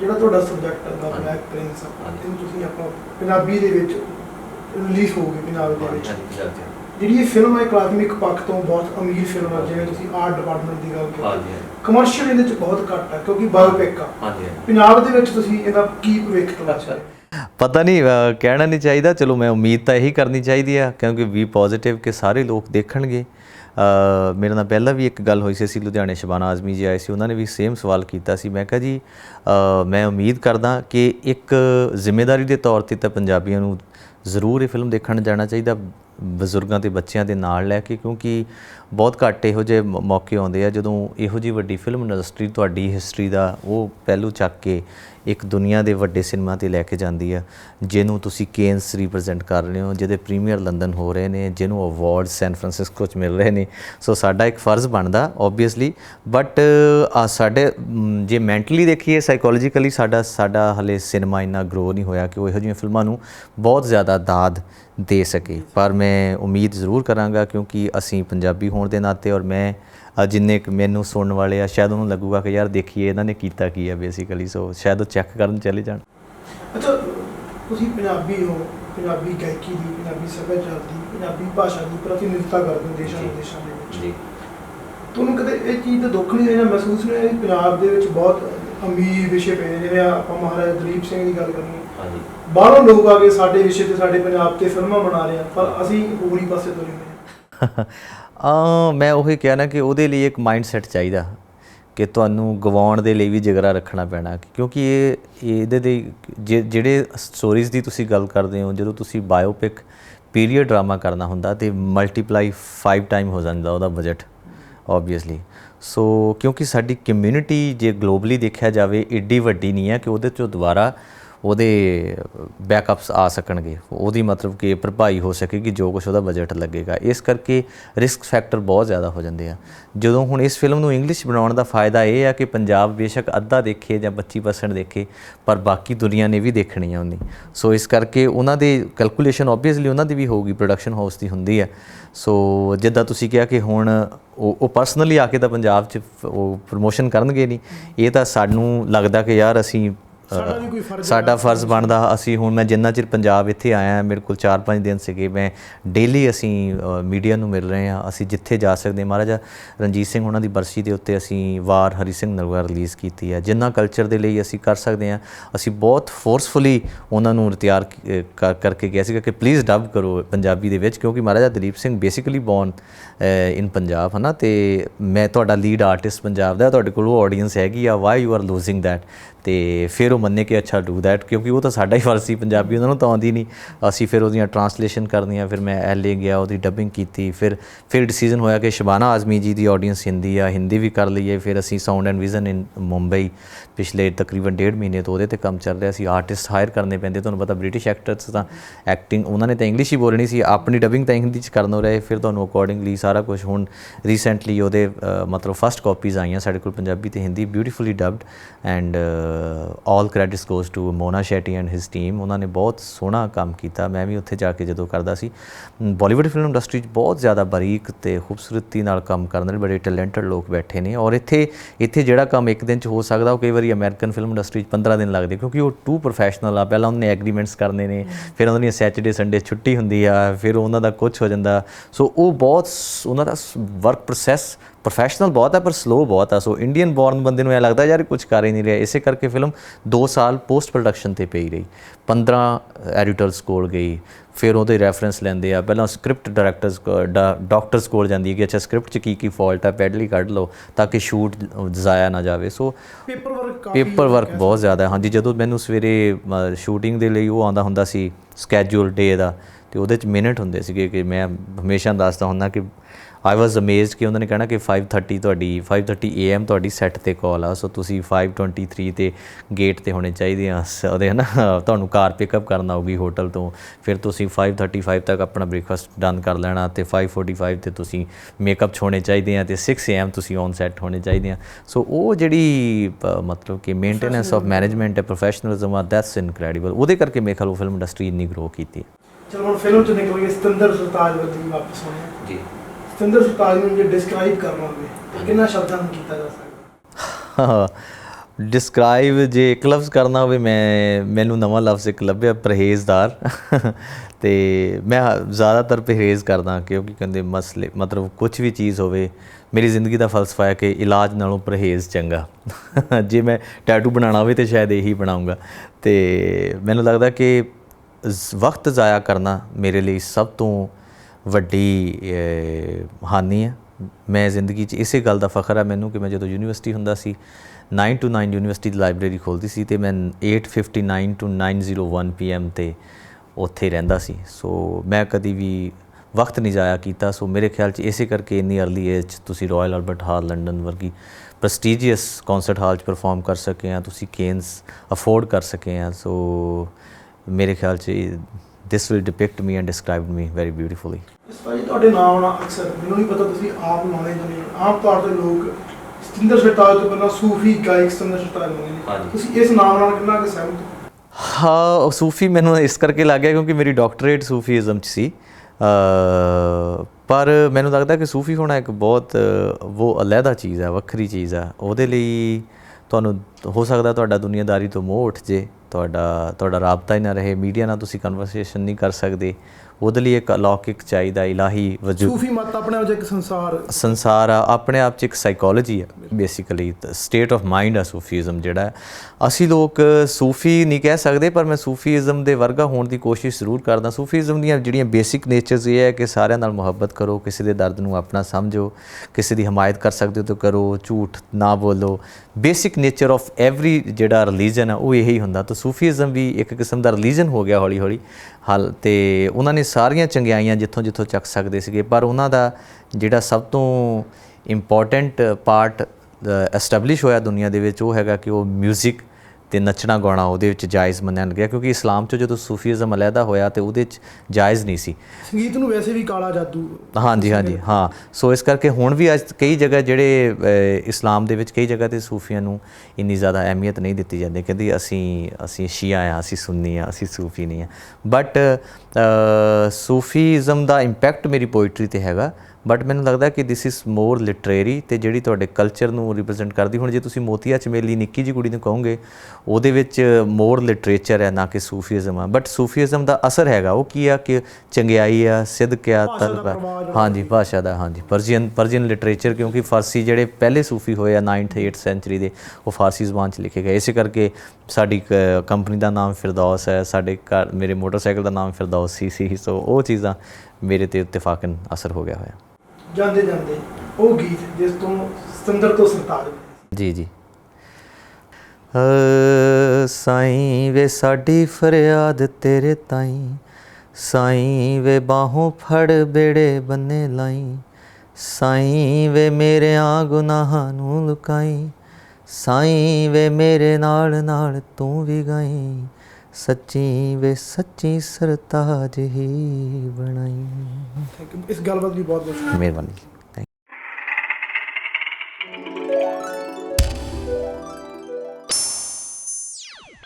ਜਿਹੜਾ ਤੁਹਾਡਾ ਸਬਜੈਕਟ ਹੈ ਦਾ। Black Prince. ਇਹਨੂੰ ਤੁਸੀਂ ਆਪਾਂ ਪੰਜਾਬੀ ਦੇ ਵਿੱਚ ਰਿਲੀਜ਼ ਹੋਊਗੀ ਪੰਜਾਬ ਦੇ ਵਿੱਚ ਜਿਹੜੀ ਇਹ ਫਿਲਮ ਹੈ ਅਕਾਦਮਿਕ ਪੱਖ ਤੋਂ ਬਹੁਤ ਅਮੀਰ ਫਿਲਮ ਹੈ ਜਿਵੇਂ ਤੁਸੀਂ ਆਰਟ ਡਿਪਾਰਟਮੈਂਟ ਦੀ ਗੱਲ ਕੀਤੀ। ਹਾਂਜੀ ਕਮਰਸ਼ੀਅਲ ਇਹਦੇ ਵਿੱਚ ਬਹੁਤ ਘੱਟ ਹੈ ਕਿਉਂਕਿ ਬਾਇਓਪਿਕ ਆ। ਹਾਂਜੀ ਪੰਜਾਬ ਦੇ ਵਿੱਚ ਤੁਸੀਂ ਇਹਦਾ ਕੀ ਭਵਿੱਖ ਤਲਾਸ਼ਿਆ ਪਤਾ ਨਹੀਂ ਕਹਿਣਾ ਨਹੀਂ ਚਾਹੀਦਾ। ਚਲੋ ਮੈਂ ਉਮੀਦ ਤਾਂ ਇਹੀ ਕਰਨੀ ਚਾਹੀਦੀ ਆ ਕਿਉਂਕਿ ਵੀ ਪੋਜ਼ਿਟਿਵ ਕਿ ਸਾਰੇ ਲੋਕ ਦੇਖਣਗੇ। ਮੇਰੇ ਨਾਲ ਪਹਿਲਾਂ ਵੀ ਇੱਕ ਗੱਲ ਹੋਈ ਸੀ ਅਸੀਂ ਲੁਧਿਆਣੇ ਸ਼ਬਾਨਾ ਆਜ਼ਮੀ ਜੀ ਆਏ ਸੀ ਉਹਨਾਂ ਨੇ ਵੀ ਸੇਮ ਸਵਾਲ ਕੀਤਾ ਸੀ। ਮੈਂ ਕਿਹਾ ਜੀ ਮੈਂ ਉਮੀਦ ਕਰਦਾ ਕਿ ਇੱਕ ਜ਼ਿੰਮੇਵਾਰੀ ਦੇ ਤੌਰ ਤੇ ਤਾਂ ਪੰਜਾਬੀਆਂ ਨੂੰ ਜ਼ਰੂਰ ਇਹ ਫਿਲਮ ਦੇਖਣ ਜਾਣਾ ਚਾਹੀਦਾ। ਬਜ਼ੁਰਗਾਂ ਤੇ ਬੱਚਿਆਂ ਦੇ ਨਾਲ ਲੈ ਕੇ, ਕਿਉਂਕਿ ਬਹੁਤ ਘੱਟ ਇਹੋ ਜਿਹੇ ਮ- ਮੌਕੇ ਆਉਂਦੇ ਆ ਜਦੋਂ ਇਹੋ ਜਿਹੀ ਵੱਡੀ ਫਿਲਮ ਇੰਡਸਟਰੀ, ਤੁਹਾਡੀ ਹਿਸਟਰੀ ਦਾ ਉਹ ਪਹਿਲੂ ਚੱਕ ਕੇ ਇੱਕ ਦੁਨੀਆ ਦੇ ਵੱਡੇ ਸਿਨੇਮਾ ਤੇ ਲੈ ਕੇ ਜਾਂਦੀ ਆ, ਜਿਹਨੂੰ ਤੁਸੀਂ ਕੇਨਸ ਰਿਪਰੈਜ਼ੈਂਟ ਕਰ ਰਹੇ ਹੋ, ਜਿਹਦੇ ਪ੍ਰੀਮੀਅਰ ਲੰਡਨ ਹੋ ਰਹੇ ਨੇ, ਜਿਹਨੂੰ ਅਵਾਰਡ ਸੈਨ ਫਰਾਂਸਿਸਕੋ ਚ ਮਿਲ ਰਹੇ ਨੇ। ਸੋ ਸਾਡਾ ਇੱਕ ਫਰਜ਼ ਬਣਦਾ ਓਬਵੀਅਸਲੀ ਬਟ ਸਾਡੇ ਜੇ ਮੈਂਟਲੀ ਦੇਖੀਏ ਸਾਈਕੋਲੋਜੀਕਲੀ ਸਾਡਾ ਸਾਡਾ ਹਲੇ ਸਿਨੇਮਾ ਇੰਨਾ ਗਰੋ ਨਹੀਂ ਹੋਇਆ ਕਿ ਉਹ ਇਹੋ ਜਿਹੀਆਂ ਫਿਲਮਾਂ ਨੂੰ ਬਹੁਤ ਜ਼ਿਆਦਾ ਦਾਦ ਦੇ ਸਕੇ। ਪਰ ਮੈਂ ਉਮੀਦ ਜ਼ਰੂਰ ਕਰਾਂਗਾ, ਕਿਉਂਕਿ ਅਸੀਂ ਪੰਜਾਬੀ ਹੋਣ ਦੇ ਨਾਤੇ ਔਰ ਮੈਂ ਜਿੰਨੇ ਮੈਨੂੰ ਸੁਣਨ ਵਾਲੇ ਆ ਸ਼ਾਇਦ ਉਹਨੂੰ ਲੱਗੂਗਾ ਕਿ ਯਾਰ ਦੇਖੀਏ ਇਹਨਾਂ ਨੇ ਕੀਤਾ ਕੀ ਆ ਬੇਸਿਕਲੀ ਸੋ ਸ਼ਾਇਦ ਉਹ ਚੈੱਕ ਕਰਨ ਚਲੇ ਜਾਣ। ਅੱਛਾ ਤੁਸੀਂ ਪੰਜਾਬੀ ਹੋ ਪੰਜਾਬੀ ਗਾਇਕੀ ਦੀ ਪੰਜਾਬੀ ਸੱਭਿਆਚਾਰ ਦੀ ਪੰਜਾਬੀ ਭਾਸ਼ਾ ਦੀ ਪ੍ਰਤੀਨਿਧਤਾ ਕਰਦੇ ਹੋ ਦੇਸ਼ਾਂ। ਵਿਦੇਸ਼ਾਂ ਦੇ ਵਿੱਚ। ਜੀ। ਤੁਹਾਨੂੰ ਕਦੇ ਇਹ ਚੀਜ਼ ਦਾ ਦੁੱਖ ਨਹੀਂ ਰਿਹਾ ਮਹਿਸੂਸ ਨਹੀਂ ਹੋਇਆ ਪੰਜਾਬ ਦੇ ਵਿੱਚ ਬਹੁਤ ਅਮੀਰ ਵਿਸ਼ੇ ਪਏ ਨੇ? ਜਿਵੇਂ ਆਪਾਂ ਮਹਾਰਾਜਾ ਦਲੀਪ ਸਿੰਘ ਦੀ ਗੱਲ ਕਰੀਏ। ਹਾਂਜੀ। ਬਾਹਰੋਂ ਲੋਕ ਆ ਕੇ ਸਾਡੇ ਵਿਸ਼ੇ ਤੇ ਸਾਡੇ ਪੰਜਾਬ ਤੇ ਫਿਲਮਾਂ ਬਣਾ ਰਹੇ ਆ ਪਰ ਅਸੀਂ ਹੀ ਪਾਸੇ ਤੁਰੇ ਹੋਏ ਆ ਮੈਂ ਉਹੀ ਕਿਹਾ ਨਾ ਕਿ ਉਹਦੇ ਲਈ ਇੱਕ ਮਾਈਂਡ ਸੈਟ ਚਾਹੀਦਾ ਕਿ ਤੁਹਾਨੂੰ ਗਵਾਉਣ ਦੇ ਲਈ ਵੀ ਜਿਗਰਾ ਰੱਖਣਾ ਪੈਣਾ, ਕਿਉਂਕਿ ਇਹ, ਇਹਦੇ ਦੇ ਜੇ- ਜਿਹੜੇ ਸਟੋਰੀਜ਼ ਦੀ ਤੁਸੀਂ ਗੱਲ ਕਰਦੇ ਹੋ, ਜਦੋਂ ਤੁਸੀਂ ਬਾਇਓਪਿਕ ਪੀਰੀਅਡ ਡਰਾਮਾ ਕਰਨਾ ਹੁੰਦਾ ਤੇ ਮਲਟੀਪਲਾਈ 5 ਟਾਈਮ ਹੋ ਜਾਂਦਾ ਉਹਦਾ ਬਜਟ ਆਬਵੀਅਸਲੀ ਸੋ ਕਿਉਂਕਿ ਸਾਡੀ ਕਮਿਊਨਿਟੀ ਜੇ ਗਲੋਬਲੀ ਦੇਖਿਆ ਜਾਵੇ, ਏਡੀ ਵੱਡੀ ਨਹੀਂ ਹੈ ਕਿ ਉਹਦੇ ਚੋਂ ਦੁਬਾਰਾ ਉਹਦੇ ਬੈਕਅਪਸ ਆ ਸਕਣਗੇ। ਉਹਦੀ ਮਤਲਬ ਕਿ ਭਰਪਾਈ ਹੋ ਸਕੇਗੀ, ਜੋ ਕੁਝ ਉਹਦਾ ਬਜਟ ਲੱਗੇਗਾ। ਇਸ ਕਰਕੇ ਰਿਸਕ ਫੈਕਟਰ ਬਹੁਤ ਜ਼ਿਆਦਾ ਹੋ ਜਾਂਦੇ ਆ। ਜਦੋਂ ਹੁਣ ਇਸ ਫਿਲਮ ਨੂੰ ਇੰਗਲਿਸ਼ ਬਣਾਉਣ ਦਾ ਫਾਇਦਾ ਇਹ ਆ ਕਿ ਪੰਜਾਬ ਬੇਸ਼ੱਕ ਅੱਧਾ ਦੇਖੇ ਜਾਂ 25% ਦੇਖੇ, ਪਰ ਬਾਕੀ ਦੁਨੀਆ ਨੇ ਵੀ ਦੇਖਣੀ ਆ ਉਹਨੀ ਸੋ ਇਸ ਕਰਕੇ ਉਹਨਾਂ ਦੇ ਕੈਲਕੂਲੇਸ਼ਨ ਆਬਵੀਅਸਲੀ ਉਹਨਾਂ ਦੀ ਵੀ ਹੋਊਗੀ ਪ੍ਰੋਡਕਸ਼ਨ ਹਾਊਸ ਦੀ ਹੁੰਦੀ ਆ। ਸੋ ਜਿੱਦਾਂ ਤੁਸੀਂ ਕਿਹਾ ਕਿ ਹੁਣ ਉਹ ਉਹ ਪਰਸਨਲੀ ਆ ਕੇ ਤਾਂ ਪੰਜਾਬ 'ਚ ਉਹ ਪ੍ਰੋਮੋਸ਼ਨ ਕਰਨਗੇ ਨਹੀਂ। ਇਹ ਤਾਂ ਸਾਨੂੰ ਲੱਗਦਾ ਕਿ ਯਾਰ ਅਸੀਂ ਸਾਡਾ ਵੀ ਕੋਈ ਫਰਜ਼ ਸਾਡਾ ਫਰਜ਼ ਬਣਦਾ, ਅਸੀਂ ਹੁਣ ਮੈਂ ਜਿੰਨਾ ਚਿਰ ਪੰਜਾਬ ਇੱਥੇ ਆਇਆ, ਮੇਰੇ ਕੋਲ 4-5 ਦਿਨ ਸੀਗੇ, ਮੈਂ ਡੇਲੀ ਅਸੀਂ ਮੀਡੀਆ ਨੂੰ ਮਿਲ ਰਹੇ ਹਾਂ, ਅਸੀਂ ਜਿੱਥੇ ਜਾ ਸਕਦੇ ਹਾਂ। ਮਹਾਰਾਜਾ, ਰਣਜੀਤ ਸਿੰਘ ਉਹਨਾਂ ਦੀ ਬਰਸੀ ਦੇ ਉੱਤੇ ਅਸੀਂ ਵਾਰ ਹਰੀ ਸਿੰਘ ਨਲਵਾ ਰਿਲੀਜ਼ ਕੀਤੀ ਹੈ। ਜਿੰਨਾ ਕਲਚਰ ਦੇ ਲਈ ਅਸੀਂ ਕਰ ਸਕਦੇ ਹਾਂ, ਅਸੀਂ ਬਹੁਤ ਫੋਰਸਫੁਲੀ ਉਹਨਾਂ ਨੂੰ ਤਿਆਰ ਕਰਕੇ ਗਿਆ ਸੀਗਾ ਕਿ ਪਲੀਜ਼ ਡਬ ਕਰੋ ਪੰਜਾਬੀ ਦੇ ਵਿੱਚ, ਕਿਉਂਕਿ Maharaja Duleep Singh basically born in Punjab, ਹਨਾ? ਤੇ ਮੈਂ ਤੁਹਾਡਾ ਲੀਡ ਆਰਟਿਸਟ ਪੰਜਾਬ ਦਾ, ਤੁਹਾਡੇ ਕੋਲ ਉਹ ਆਡੀਅנס ਹੈਗੀ ਆ why you are losing that ਤੇ ਫਿਰ ਉਹ ਮੰਨੇ ਕਿ ਅੱਛਾ ਡੂ ਥੈਟ ਕਿਉਂਕਿ ਉਹ ਤਾਂ ਸਾਡਾ ਹੀ ਫਰਜ਼ ਸੀ ਪੰਜਾਬੀ, ਉਹਨਾਂ ਨੂੰ ਤਾਂ ਆਉਂਦੀ ਨਹੀਂ। ਅਸੀਂ ਫਿਰ ਉਹਦੀਆਂ ਟਰਾਂਸਲੇਸ਼ਨ ਕਰਨੀਆਂ, ਫਿਰ ਮੈਂ ਐਲਏ ਗਿਆ, ਉਹਦੀ ਡਬਿੰਗ ਕੀਤੀ, ਫਿਰ ਫਿਰ ਡਿਸੀਜਨ ਹੋਇਆ ਕਿ ਸ਼ਬਾਨਾ ਆਜ਼ਮੀ ਜੀ ਦੀ ਆਡੀਅנס ਹਿੰਦੀ ਆ, ਹਿੰਦੀ ਵੀ ਕਰ ਲਈਏ। ਫਿਰ ਅਸੀਂ sound and vision in Mumbai ਪਿਛਲੇ ਤਕਰੀਬਨ ਡੇਢ ਮਹੀਨੇ ਤੋਂ ਉਹਦੇ ਤੇ ਕੰਮ ਚੱਲ ਰਿਹਾ ਸੀ। ਆਰਟਿਸਟ ਹਾਇਰ ਕਰਨੇ ਪੈਂਦੇ, ਤੁਹਾਨੂੰ ਪਤਾ ਬ੍ਰਿਟਿਸ਼ ਐਕਟਰਸ ਤਾਂ ਐਕਟਿੰਗ ਉਹਨਾਂ ਨੇ ਤਾਂ ਇੰਗਲਿਸ਼ ਹੀ ਬੋਲਣੀ ਸੀ, ਆਪਣੀ ਡਬਿੰਗ ਤਾਂ ਹਿੰਦੀ ਚ ਕਰਨ ਰਹੇ। ਫਿਰ ਤੁਹਾਨੂੰ ਅਕੋਰਡਿੰਗਲੀ ਸਾਰਾ ਕੁਝ ਹੁਣ ਰੀਸੈਂਟਲੀ ਉਹਦੇ ਮਤਲਬ ਫਸਟ ਕਾਪੀਜ਼ ਆਈਆਂ ਸਾਡੇ ਕੋਲ ਪੰਜਾਬੀ ਤੇ Hindi beautifully dubbed and all credits goes to Mona Shetty and his team ਉਹਨਾਂ ਨੇ ਬਹੁਤ ਸੋਹਣਾ ਕੰਮ ਕੀਤਾ। ਮੈਂ ਵੀ ਉੱਥੇ ਜਾ ਕੇ ਜਦੋਂ ਕਰਦਾ ਸੀ ਬਾਲੀਵੁੱਡ ਫਿਲਮ ਇੰਡਸਟਰੀ 'ਚ ਬਹੁਤ ਜ਼ਿਆਦਾ ਬਰੀਕ ਤੇ ਖੂਬਸੂਰਤੀ ਨਾਲ ਕੰਮ ਕਰਨ ਵਾਲੇ ਬੜੇ ਟੈਲੈਂਟਡ ਲੋਕ ਬੈਠੇ ਨੇ। ਔਰ ਇੱਥੇ ਇੱਥੇ ਜਿਹੜਾ ਕੰਮ ਇੱਕ ਦਿਨ 'ਚ ਹੋ ਸਕਦਾ, ਉਹ ਕਈ ਵਾਰੀ ਅਮਰੀਕਨ ਫਿਲਮ ਇੰਡਸਟਰੀ 'ਚ 15 ਦਿਨ ਲੱਗਦੇ, ਕਿਉਂਕਿ ਉਹ ਟੂ ਪ੍ਰੋਫੈਸ਼ਨਲ ਆ। ਪਹਿਲਾਂ ਉਹਨੇ ਐਗਰੀਮੈਂਟਸ ਕਰਨੇ ਨੇ, ਫਿਰ ਉਹਨਾਂ ਦੀਆਂ ਸੈਚਰਡੇ ਸੰਡੇ ਛੁੱਟੀ ਹੁੰਦੀ ਆ, ਫਿਰ ਉਹਨਾਂ ਦਾ ਕੁਝ ਹੋ ਜਾਂਦਾ। ਸੋ ਉਹ ਬਹੁਤ, ਉਹਨਾਂ ਦਾ ਵਰਕ ਪ੍ਰੋਸੈਸ ਪ੍ਰੋਫੈਸ਼ਨਲ ਬਹੁਤ ਹੈ ਪਰ ਸਲੋ ਬਹੁਤ ਹੈ। ਸੋ ਇੰਡੀਅਨ ਬੋਰਨ ਬੰਦੇ ਨੂੰ ਇਹ ਲੱਗਦਾ ਯਾਰ ਕੁਝ ਕਰ ਹੀ ਨਹੀਂ ਰਿਹਾ। ਇਸੇ ਕਰਕੇ ਫਿਲਮ 2 ਸਾਲ ਪੋਸਟ ਪ੍ਰੋਡਕਸ਼ਨ ਤੇ ਪਈ ਰਹੀ। 15 ਐਡੀਟਰਸ ਕੋਲ ਗਈ। ਫਿਰ ਉਹਦੇ ਰੈਫਰੈਂਸ ਲੈਂਦੇ ਆ। ਪਹਿਲਾਂ ਸਕ੍ਰਿਪਟ ਡਾਇਰੈਕਟਰਸ ਡਾਕਟਰਸ ਕੋਲ ਜਾਂਦੀ ਹੈ ਕਿ ਅੱਛਾ ਸਕ੍ਰਿਪਟ 'ਚ ਕੀ ਕੀ ਫਾਲਟ ਹੈ ਪਹਿਲਾਂ ਹੀ ਕੱਢ ਲਓ ਤਾਂ ਕਿ ਸ਼ੂਟ ਜ਼ਾਇਆ ਨਾ ਜਾਵੇ। ਸੋ ਪੇਪਰ ਵਰਕ ਕਾਫੀ ਪੇਪਰ ਵਰਕ ਬਹੁਤ ਜ਼ਿਆਦਾ ਹੈ। ਹਾਂਜੀ ਜਦੋਂ ਮੈਨੂੰ ਸਵੇਰੇ ਸ਼ੂਟਿੰਗ ਦੇ ਲਈ ਉਹ ਆਉਂਦਾ ਹੁੰਦਾ ਸੀ ਸਕੇਜੂਲ ਡੇ ਦਾ ਤੇ ਉਹਦੇ ਚ ਮਿੰਟ ਹੁੰਦੇ ਸੀਗੇ ਕਿ ਮੈਂ ਹਮੇਸ਼ਾ ਦੱਸਦਾ ਹੁੰਦਾ ਕਿ ਆਈ ਵਾਸ ਅਮੇਜ਼ਡ ਕਿ ਉਹਨਾਂ ਨੇ ਕਹਿਣਾ ਕਿ 5:30 ਤੁਹਾਡੀ 5:30 AM ਤੁਹਾਡੀ ਸੈੱਟ ਤੇ ਕਾਲ ਆ। ਸੋ ਤੁਸੀਂ 5:23 ਤੇ ਗੇਟ ਤੇ ਹੋਣੇ ਚਾਹੀਦੇ ਆ। ਸ- ਉਹਦੇ ਹਨਾ ਤੁਹਾਨੂੰ ਕਾਰ ਪਿਕਅਪ ਕਰਨ ਆਊਗੀ ਹੋਟਲ ਤੋਂ। ਫਿਰ ਤੁਸੀਂ 5:35 ਤੱਕ ਆਪਣਾ ਬ੍ਰੇਕਫਾਸਟ ਡਨ ਕਰ ਲੈਣਾ ਤੇ 5:45 ਤੇ ਤੁਸੀਂ ਮੇਕਅਪ ਛੋਣੇ ਚਾਹੀਦੇ ਆ ਤੇ 6 AM ਤੁਸੀਂ ਔਨ ਸੈੱਟ ਹੋਣੇ ਚਾਹੀਦੇ ਆ। ਸੋ ਉਹ ਜਿਹੜੀ ਮਤਲਬ ਕਿ ਮੇਨਟੇਨੈਂਸ ਆਫ ਮੈਨੇਜਮੈਂਟ ਹੈ ਪ੍ਰੋਫੈਸ਼ਨਲਿਜ਼ਮ ਆ ਦੈਟਸ ਇਨਕ੍ਰੈਡੀਬਲ ਉਹਦੇ ਕਰਕੇ ਮੇਰੇ ਖਿਆਲ ਉਹ ਫਿਲਮ ਇੰਡਸਟਰੀ ਇੰਨੀ ਗਰੋ ਕੀਤੀ। ਚਲੋ ਹੁਣ ਫਿਲਮ ਚ ਨਿਕਲ ਗਏ ਸਤਿੰਦਰ ਸਰਤਾਜ ਵੱਲੋਂ ਵਾਪਸ ਆਉਣੇ। ਸਤਿੰਦਰ ਸਰਤਾਜ ਨੂੰ ਜੇ ਡਿਸਕ੍ਰਾਈਬ ਕਰਨਾ ਹੋਵੇ ਕਿੰਨਾ ਸ਼ਬਦਾਂ ਨੂੰ ਕੀਤਾ ਜਾ ਸਕਦਾ? ਡਿਸਕ੍ਰਾਈਬ ਜੇ ਇੱਕ ਲਫ਼ਜ਼ ਕਰਨਾ ਹੋਵੇ, ਮੈਂ, ਮੈਨੂੰ ਨਵਾਂ ਲਫ਼ਜ਼ ਇੱਕ ਲੱਭਿਆ, ਪਰਹੇਜ਼ਦਾਰ। ਤੇ ਮੈਂ ਜ਼ਿਆਦਾਤਰ ਪਰਹੇਜ਼ ਕਰਦਾ, ਕਿਉਂਕਿ ਕਹਿੰਦੇ ਮਸਲੇ, ਮਤਲਬ ਕੁਝ ਵੀ ਚੀਜ਼ ਹੋਵੇ, ਮੇਰੀ ਜ਼ਿੰਦਗੀ ਦਾ ਫਲਸਫਾ ਹੈ ਕਿ ਇਲਾਜ ਨਾਲੋਂ ਪਰਹੇਜ਼ ਚੰਗਾ। ਜੇ ਮੈਂ ਟੈਟੂ ਬਣਾਉਣਾ ਹੋਵੇ, ਤੇ ਸ਼ਾਇਦ ਇਹੀ ਬਣਾਉਂਗਾ। ਤੇ ਮੈਨੂੰ ਲੱਗਦਾ ਕਿ ਵਕਤ ਜ਼ਾਇਆ ਕਰਨਾ ਮੇਰੇ ਲਈ ਸਭ ਤੋਂ ਵੱਡੀ ਹਾਨੀ ਹੈ। ਮੈਂ ਜ਼ਿੰਦਗੀ 'ਚ ਇਸੇ ਗੱਲ ਦਾ ਫਖਰ ਹੈ ਮੈਨੂੰ ਕਿ ਮੈਂ ਜਦੋਂ ਯੂਨੀਵਰਸਿਟੀ ਹੁੰਦਾ ਸੀ 9 ਟੂ 9 ਯੂਨੀਵਰਸਿਟੀ ਦੀ ਲਾਇਬ੍ਰੇਰੀ ਖੋਲਦੀ ਸੀ ਤੇ ਮੈਂ 8:59 ਟੂ 9:01 ਪੀਐਮ ਤੇ ਉੱਥੇ ਰਹਿੰਦਾ ਸੀ। ਸੋ ਮੈਂ ਕਦੀ ਵੀ ਵਕਤ ਨਹੀਂ ਜ਼ਾਇਆ ਕੀਤਾ। ਸੋ ਮੇਰੇ ਖਿਆਲ 'ਚ ਇਸੇ ਕਰਕੇ ਇੰਨੀ ਅਰਲੀ ਏਜ 'ਚ ਤੁਸੀਂ ਰਾਇਲ ਅਲਬਰਟ ਹਾਲ ਲੰਡਨ ਵਰਗੀ ਪ੍ਰੈਸਟੀਜੀਅਸ ਕਨਸਰਟ ਹਾਲ 'ਚ ਪਰਫਾਰਮ ਕਰ ਸਕੇ ਆ, ਤੁਸੀਂ ਕੇਨਸ ਅਫੋਰਡ ਕਰ ਸਕੇ ਆ। ਸੋ ਮੇਰੇ ਖਿਆਲ 'ਚ this will depict me and describe me very beautifully ਇਸ ਭਾਈ ਤੁਹਾਡੇ ਨਾਮ ਨਾਲ ਅਕਸਰ ਮੈਨੂੰ ਨਹੀਂ ਪਤਾ ਤੁਸੀਂ ਆਪ ਲਾਉਣੇ ਜਾਂ ਨਹੀਂ ਆਮ ਤੌਰ ਤੇ ਲੋਕ ਸਤਿੰਦਰ ਸਰਤਾਜ ਤੋਂ ਪਹਿਲਾਂ ਸੂਫੀ ਗਾਇਕ ਸਤਿੰਦਰ ਸਰਤਾਜ ਲਾਉਂਦੇ ਨੇ। ਹਾਂਜੀ। ਤੁਸੀਂ ਇਸ ਨਾਮ ਨਾਲ ਕਿੰਨਾ ਕੁ ਸਹਿਮਤ ਹੋ? ਸੂਫੀ ਮੈਨੂੰ ਇਸ ਕਰਕੇ ਲੱਗ ਗਿਆ ਕਿਉਂਕਿ ਮੇਰੀ ਡਾਕਟਰੇਟ ਸੂਫੀਜ਼ਮ ਚ ਸੀ। ਅ, ਪਰ ਮੈਨੂੰ ਲੱਗਦਾ ਕਿ ਸੂਫੀ ਹੋਣਾ ਇੱਕ ਬਹੁਤ ਉਹ ਅਲੱਗਾ ਚੀਜ਼ ਹੈ ਵੱਖਰੀ ਚੀਜ਼ ਹੈ। ਉਹਦੇ ਲਈ ਤੁਹਾਨੂੰ ਹੋ ਸਕਦਾ ਤੁਹਾਡਾ ਦੁਨੀਆਦਾਰੀ ਤੋਂ ਮੋਹ ਉੱਠ ਜੇ। ਤੁਹਾਡਾ ਤੁਹਾਡਾ ਰਾਬਤਾ ਹੀ ਨਾ ਰਹੇ। ਮੀਡੀਆ ਨਾਲ ਤੁਸੀਂ ਕਨਵਰਸੇਸ਼ਨ ਨਹੀਂ ਕਰ ਸਕਦੇ। ਉਹਦੇ ਲਈ ਇੱਕ ਅਲੌਕਿਕ ਚਾਹੀਦਾ ਇਲਾਹੀ ਵਜੂਦ ਸੂਫੀ ਮਤ ਆਪਣੇ ਆਪ 'ਚ ਇੱਕ ਸੰਸਾਰ ਸੰਸਾਰ ਆ ਆਪਣੇ ਆਪ ਚ ਇੱਕ ਸਾਈਕੋਲੋਜੀ ਆ ਬੇਸਿਕਲੀ ਸਟੇਟ ਆਫ ਮਾਈਂਡ ਆ ਸੂਫੀਜ਼ਮ ਜਿਹੜਾ। ਅਸੀਂ ਲੋਕ ਸੂਫੀ ਨਹੀਂ ਕਹਿ ਸਕਦੇ ਪਰ ਮੈਂ ਸੂਫੀਜ਼ਮ ਦੇ ਵਰਗਾ ਹੋਣ ਦੀ ਕੋਸ਼ਿਸ਼ ਜ਼ਰੂਰ ਕਰਦਾ। ਸੂਫੀਜ਼ਮ ਦੀਆਂ ਜਿਹੜੀਆਂ ਬੇਸਿਕ ਨੇਚਰਸ ਇਹ ਹੈ ਕਿ ਸਾਰਿਆਂ ਨਾਲ ਮੁਹੱਬਤ ਕਰੋ ਕਿਸੇ ਦੇ ਦਰਦ ਨੂੰ ਆਪਣਾ ਸਮਝੋ ਕਿਸੇ ਦੀ ਹਮਾਇਤ ਕਰ ਸਕਦੇ ਹੋ ਤਾਂ ਕਰੋ ਝੂਠ ਨਾ ਬੋਲੋ। ਬੇਸਿਕ ਨੇਚਰ ਆਫ ਐਵਰੀ ਜਿਹੜਾ ਰਿਲੀਜਨ ਹੈ ਉਹ ਇਹੀ ਹੁੰਦਾ। ਤਾਂ ਸੂਫੀਜ਼ਮ ਵੀ ਇੱਕ ਕਿਸਮ ਦਾ ਰਿਲੀਜਨ ਹੋ ਗਿਆ ਹੌਲੀ ਹੌਲੀ ਹਲ ਤੇ ਉਹਨਾਂ ਨੇ ਸਾਰੀਆਂ ਚੰਗਿਆਈਆਂ ਜਿੱਥੋਂ ਜਿੱਥੋਂ ਚੱਕ ਸਕਦੇ ਸੀਗੇ, ਪਰ ਉਹਨਾਂ ਦਾ ਜਿਹੜਾ ਸਭ ਤੋਂ ਇੰਪੋਰਟੈਂਟ ਪਾਰਟ ਐਸਟੈਬਲਿਸ਼ ਹੋਇਆ ਦੁਨੀਆ ਦੇ ਵਿੱਚ ਉਹ ਹੈਗਾ ਕਿ ਉਹ 뮤직 ਤੇ ਨੱਚਣਾ ਗਾਉਣਾ ਉਹਦੇ ਵਿੱਚ ਜਾਇਜ਼ ਮੰਨਿਆ ਗਿਆ ਕਿਉਂਕਿ ਇਸਲਾਮ 'ਚ ਜਦੋਂ ਸੂਫੀਜ਼ਮ ਅਲੱਗਾ ਹੋਇਆ ਤੇ ਉਹਦੇ 'ਚ ਜਾਇਜ਼ ਨਹੀਂ ਸੀ। ਸੰਗੀਤ ਨੂੰ ਵੈਸੇ ਵੀ ਕਾਲਾ ਜਾਦੂ ਹਾਂਜੀ ਹਾਂਜੀ ਹਾਂ। ਸੋ ਇਸ ਕਰਕੇ ਹੁਣ ਵੀ ਅੱਜ ਕਈ ਜਗ੍ਹਾ ਜਿਹੜੇ ਇਸਲਾਮ ਦੇ ਵਿੱਚ ਕਈ ਜਗ੍ਹਾ ਤੇ ਸੂਫੀਆਂ ਨੂੰ ਇੰਨੀ ਜ਼ਿਆਦਾ ਅਹਿਮੀਅਤ ਨਹੀਂ ਦਿੱਤੀ ਜਾਂਦੀ ਕਹਿੰਦੀ ਅਸੀਂ ਅਸੀਂ ਸ਼ੀਆ ਆ ਅਸੀਂ ਸੁੰਨੀ ਆ ਅਸੀਂ ਸੂਫੀ ਨਹੀਂ ਆ ਬਟ ਸੂਫੀਜ਼ਮ ਦਾ ਇੰਪੈਕਟ ਮੇਰੀ ਪੋਇਟਰੀ ਤੇ ਹੈਗਾ। ਬਟ ਮੈਨੂੰ ਲੱਗਦਾ ਕਿ ਥਿਸ ਇਜ਼ ਮੋਰ ਲਿਟਰੇਰੀ ਤੇ ਜਿਹੜੀ ਤੁਹਾਡੇ ਕਲਚਰ ਨੂੰ ਰਿਪਰੈਜ਼ੈਂਟ ਕਰਦੀ। ਹੁਣ ਜੇ ਤੁਸੀਂ ਮੋਤੀਆ ਚਮੇਲੀ ਨਿੱਕੀ ਜੀ ਕੁੜੀ ਨੂੰ ਕਹੋਗੇ ਉਹਦੇ ਵਿੱਚ ਮੋਰ ਲਿਟਰੇਚਰ ਹੈ ਨਾ ਕਿ ਸੂਫੀਜ਼ਮ ਆ। ਬਟ ਸੂਫੀਜ਼ਮ ਦਾ ਅਸਰ ਹੈਗਾ। ਉਹ ਕੀ ਆ ਕਿ ਚੰਗਿਆਈ ਆ ਸਿੱਧਕ ਆ ਤਲਬ ਹਾਂਜੀ ਭਾਸ਼ਾ ਦਾ ਹਾਂਜੀ। ਪਰਸ਼ੀਅਨ ਪਰਸ਼ੀਅਨ ਲਿਟਰੇਚਰ ਕਿਉਂਕਿ ਫਾਰਸੀ ਜਿਹੜੇ ਪਹਿਲੇ ਸੂਫੀ ਹੋਏ ਆ 9th 8th ਸੈਂਚੁਰੀ ਦੇ ਉਹ ਫਾਰਸੀ ਜ਼ਬਾਨ ਚ ਲਿਖੇ ਗਏ। ਇਸੇ ਕਰਕੇ ਸਾਡੀ ਕੰਪਨੀ ਦਾ ਨਾਮ ਫਿਰਦੌਸ ਹੈ ਸਾਡੇ ਘਰ ਮੇਰੇ ਮੋਟਰਸਾਈਕਲ ਦਾ ਨਾਮ ਫਿਰਦੌਸ ਸੀ ਸੀ ਸੋ ਉਹ ਚੀਜ਼ਾਂ ਮੇਰੇ ਤੇ ਇਤਫਾਕਨ ਅਸਰ ਹੋ ਗਿਆ ਹੋਇਆ। ਜਾਂਦੇ ਜਾਂਦੇ ਉਹ ਗੀਤ ਜਿਸ ਤੋਂ ਸਤਿੰਦਰ ਤੋਂ ਸਰਤਾਜ ਜੀ ਜੀ। ਸਾਈਂ ਵੇ ਸਾਡੀ ਫਰਿਆਦ ਤੇਰੇ ਤਾਈਂ, ਸਾਈਂ ਵੇ ਬਾਹੋਂ ਫੜ ਬੇੜੇ ਬੰਨੇ ਲਾਈ, ਸਾਈਂ ਵੇ ਮੇਰੇ ਆ ਗੁਨਾਹਾਂ ਨੂੰ ਲੁਕਾਈ, ਸਾਈਂ ਵੇ ਮੇਰੇ ਨਾਲ ਨਾਲ ਤੂੰ ਵੀ ਗਾਈ ਸੱਚੀ ਵੇ ਸੱਚੀ ਸਰਤਾਜ ਹੀ ਬਣਾਈ. ਇਸ ਗੱਲਬਾਤ ਲਈ ਬਹੁਤ ਬਹੁਤ ਮਿਹਰਬਾਨੀ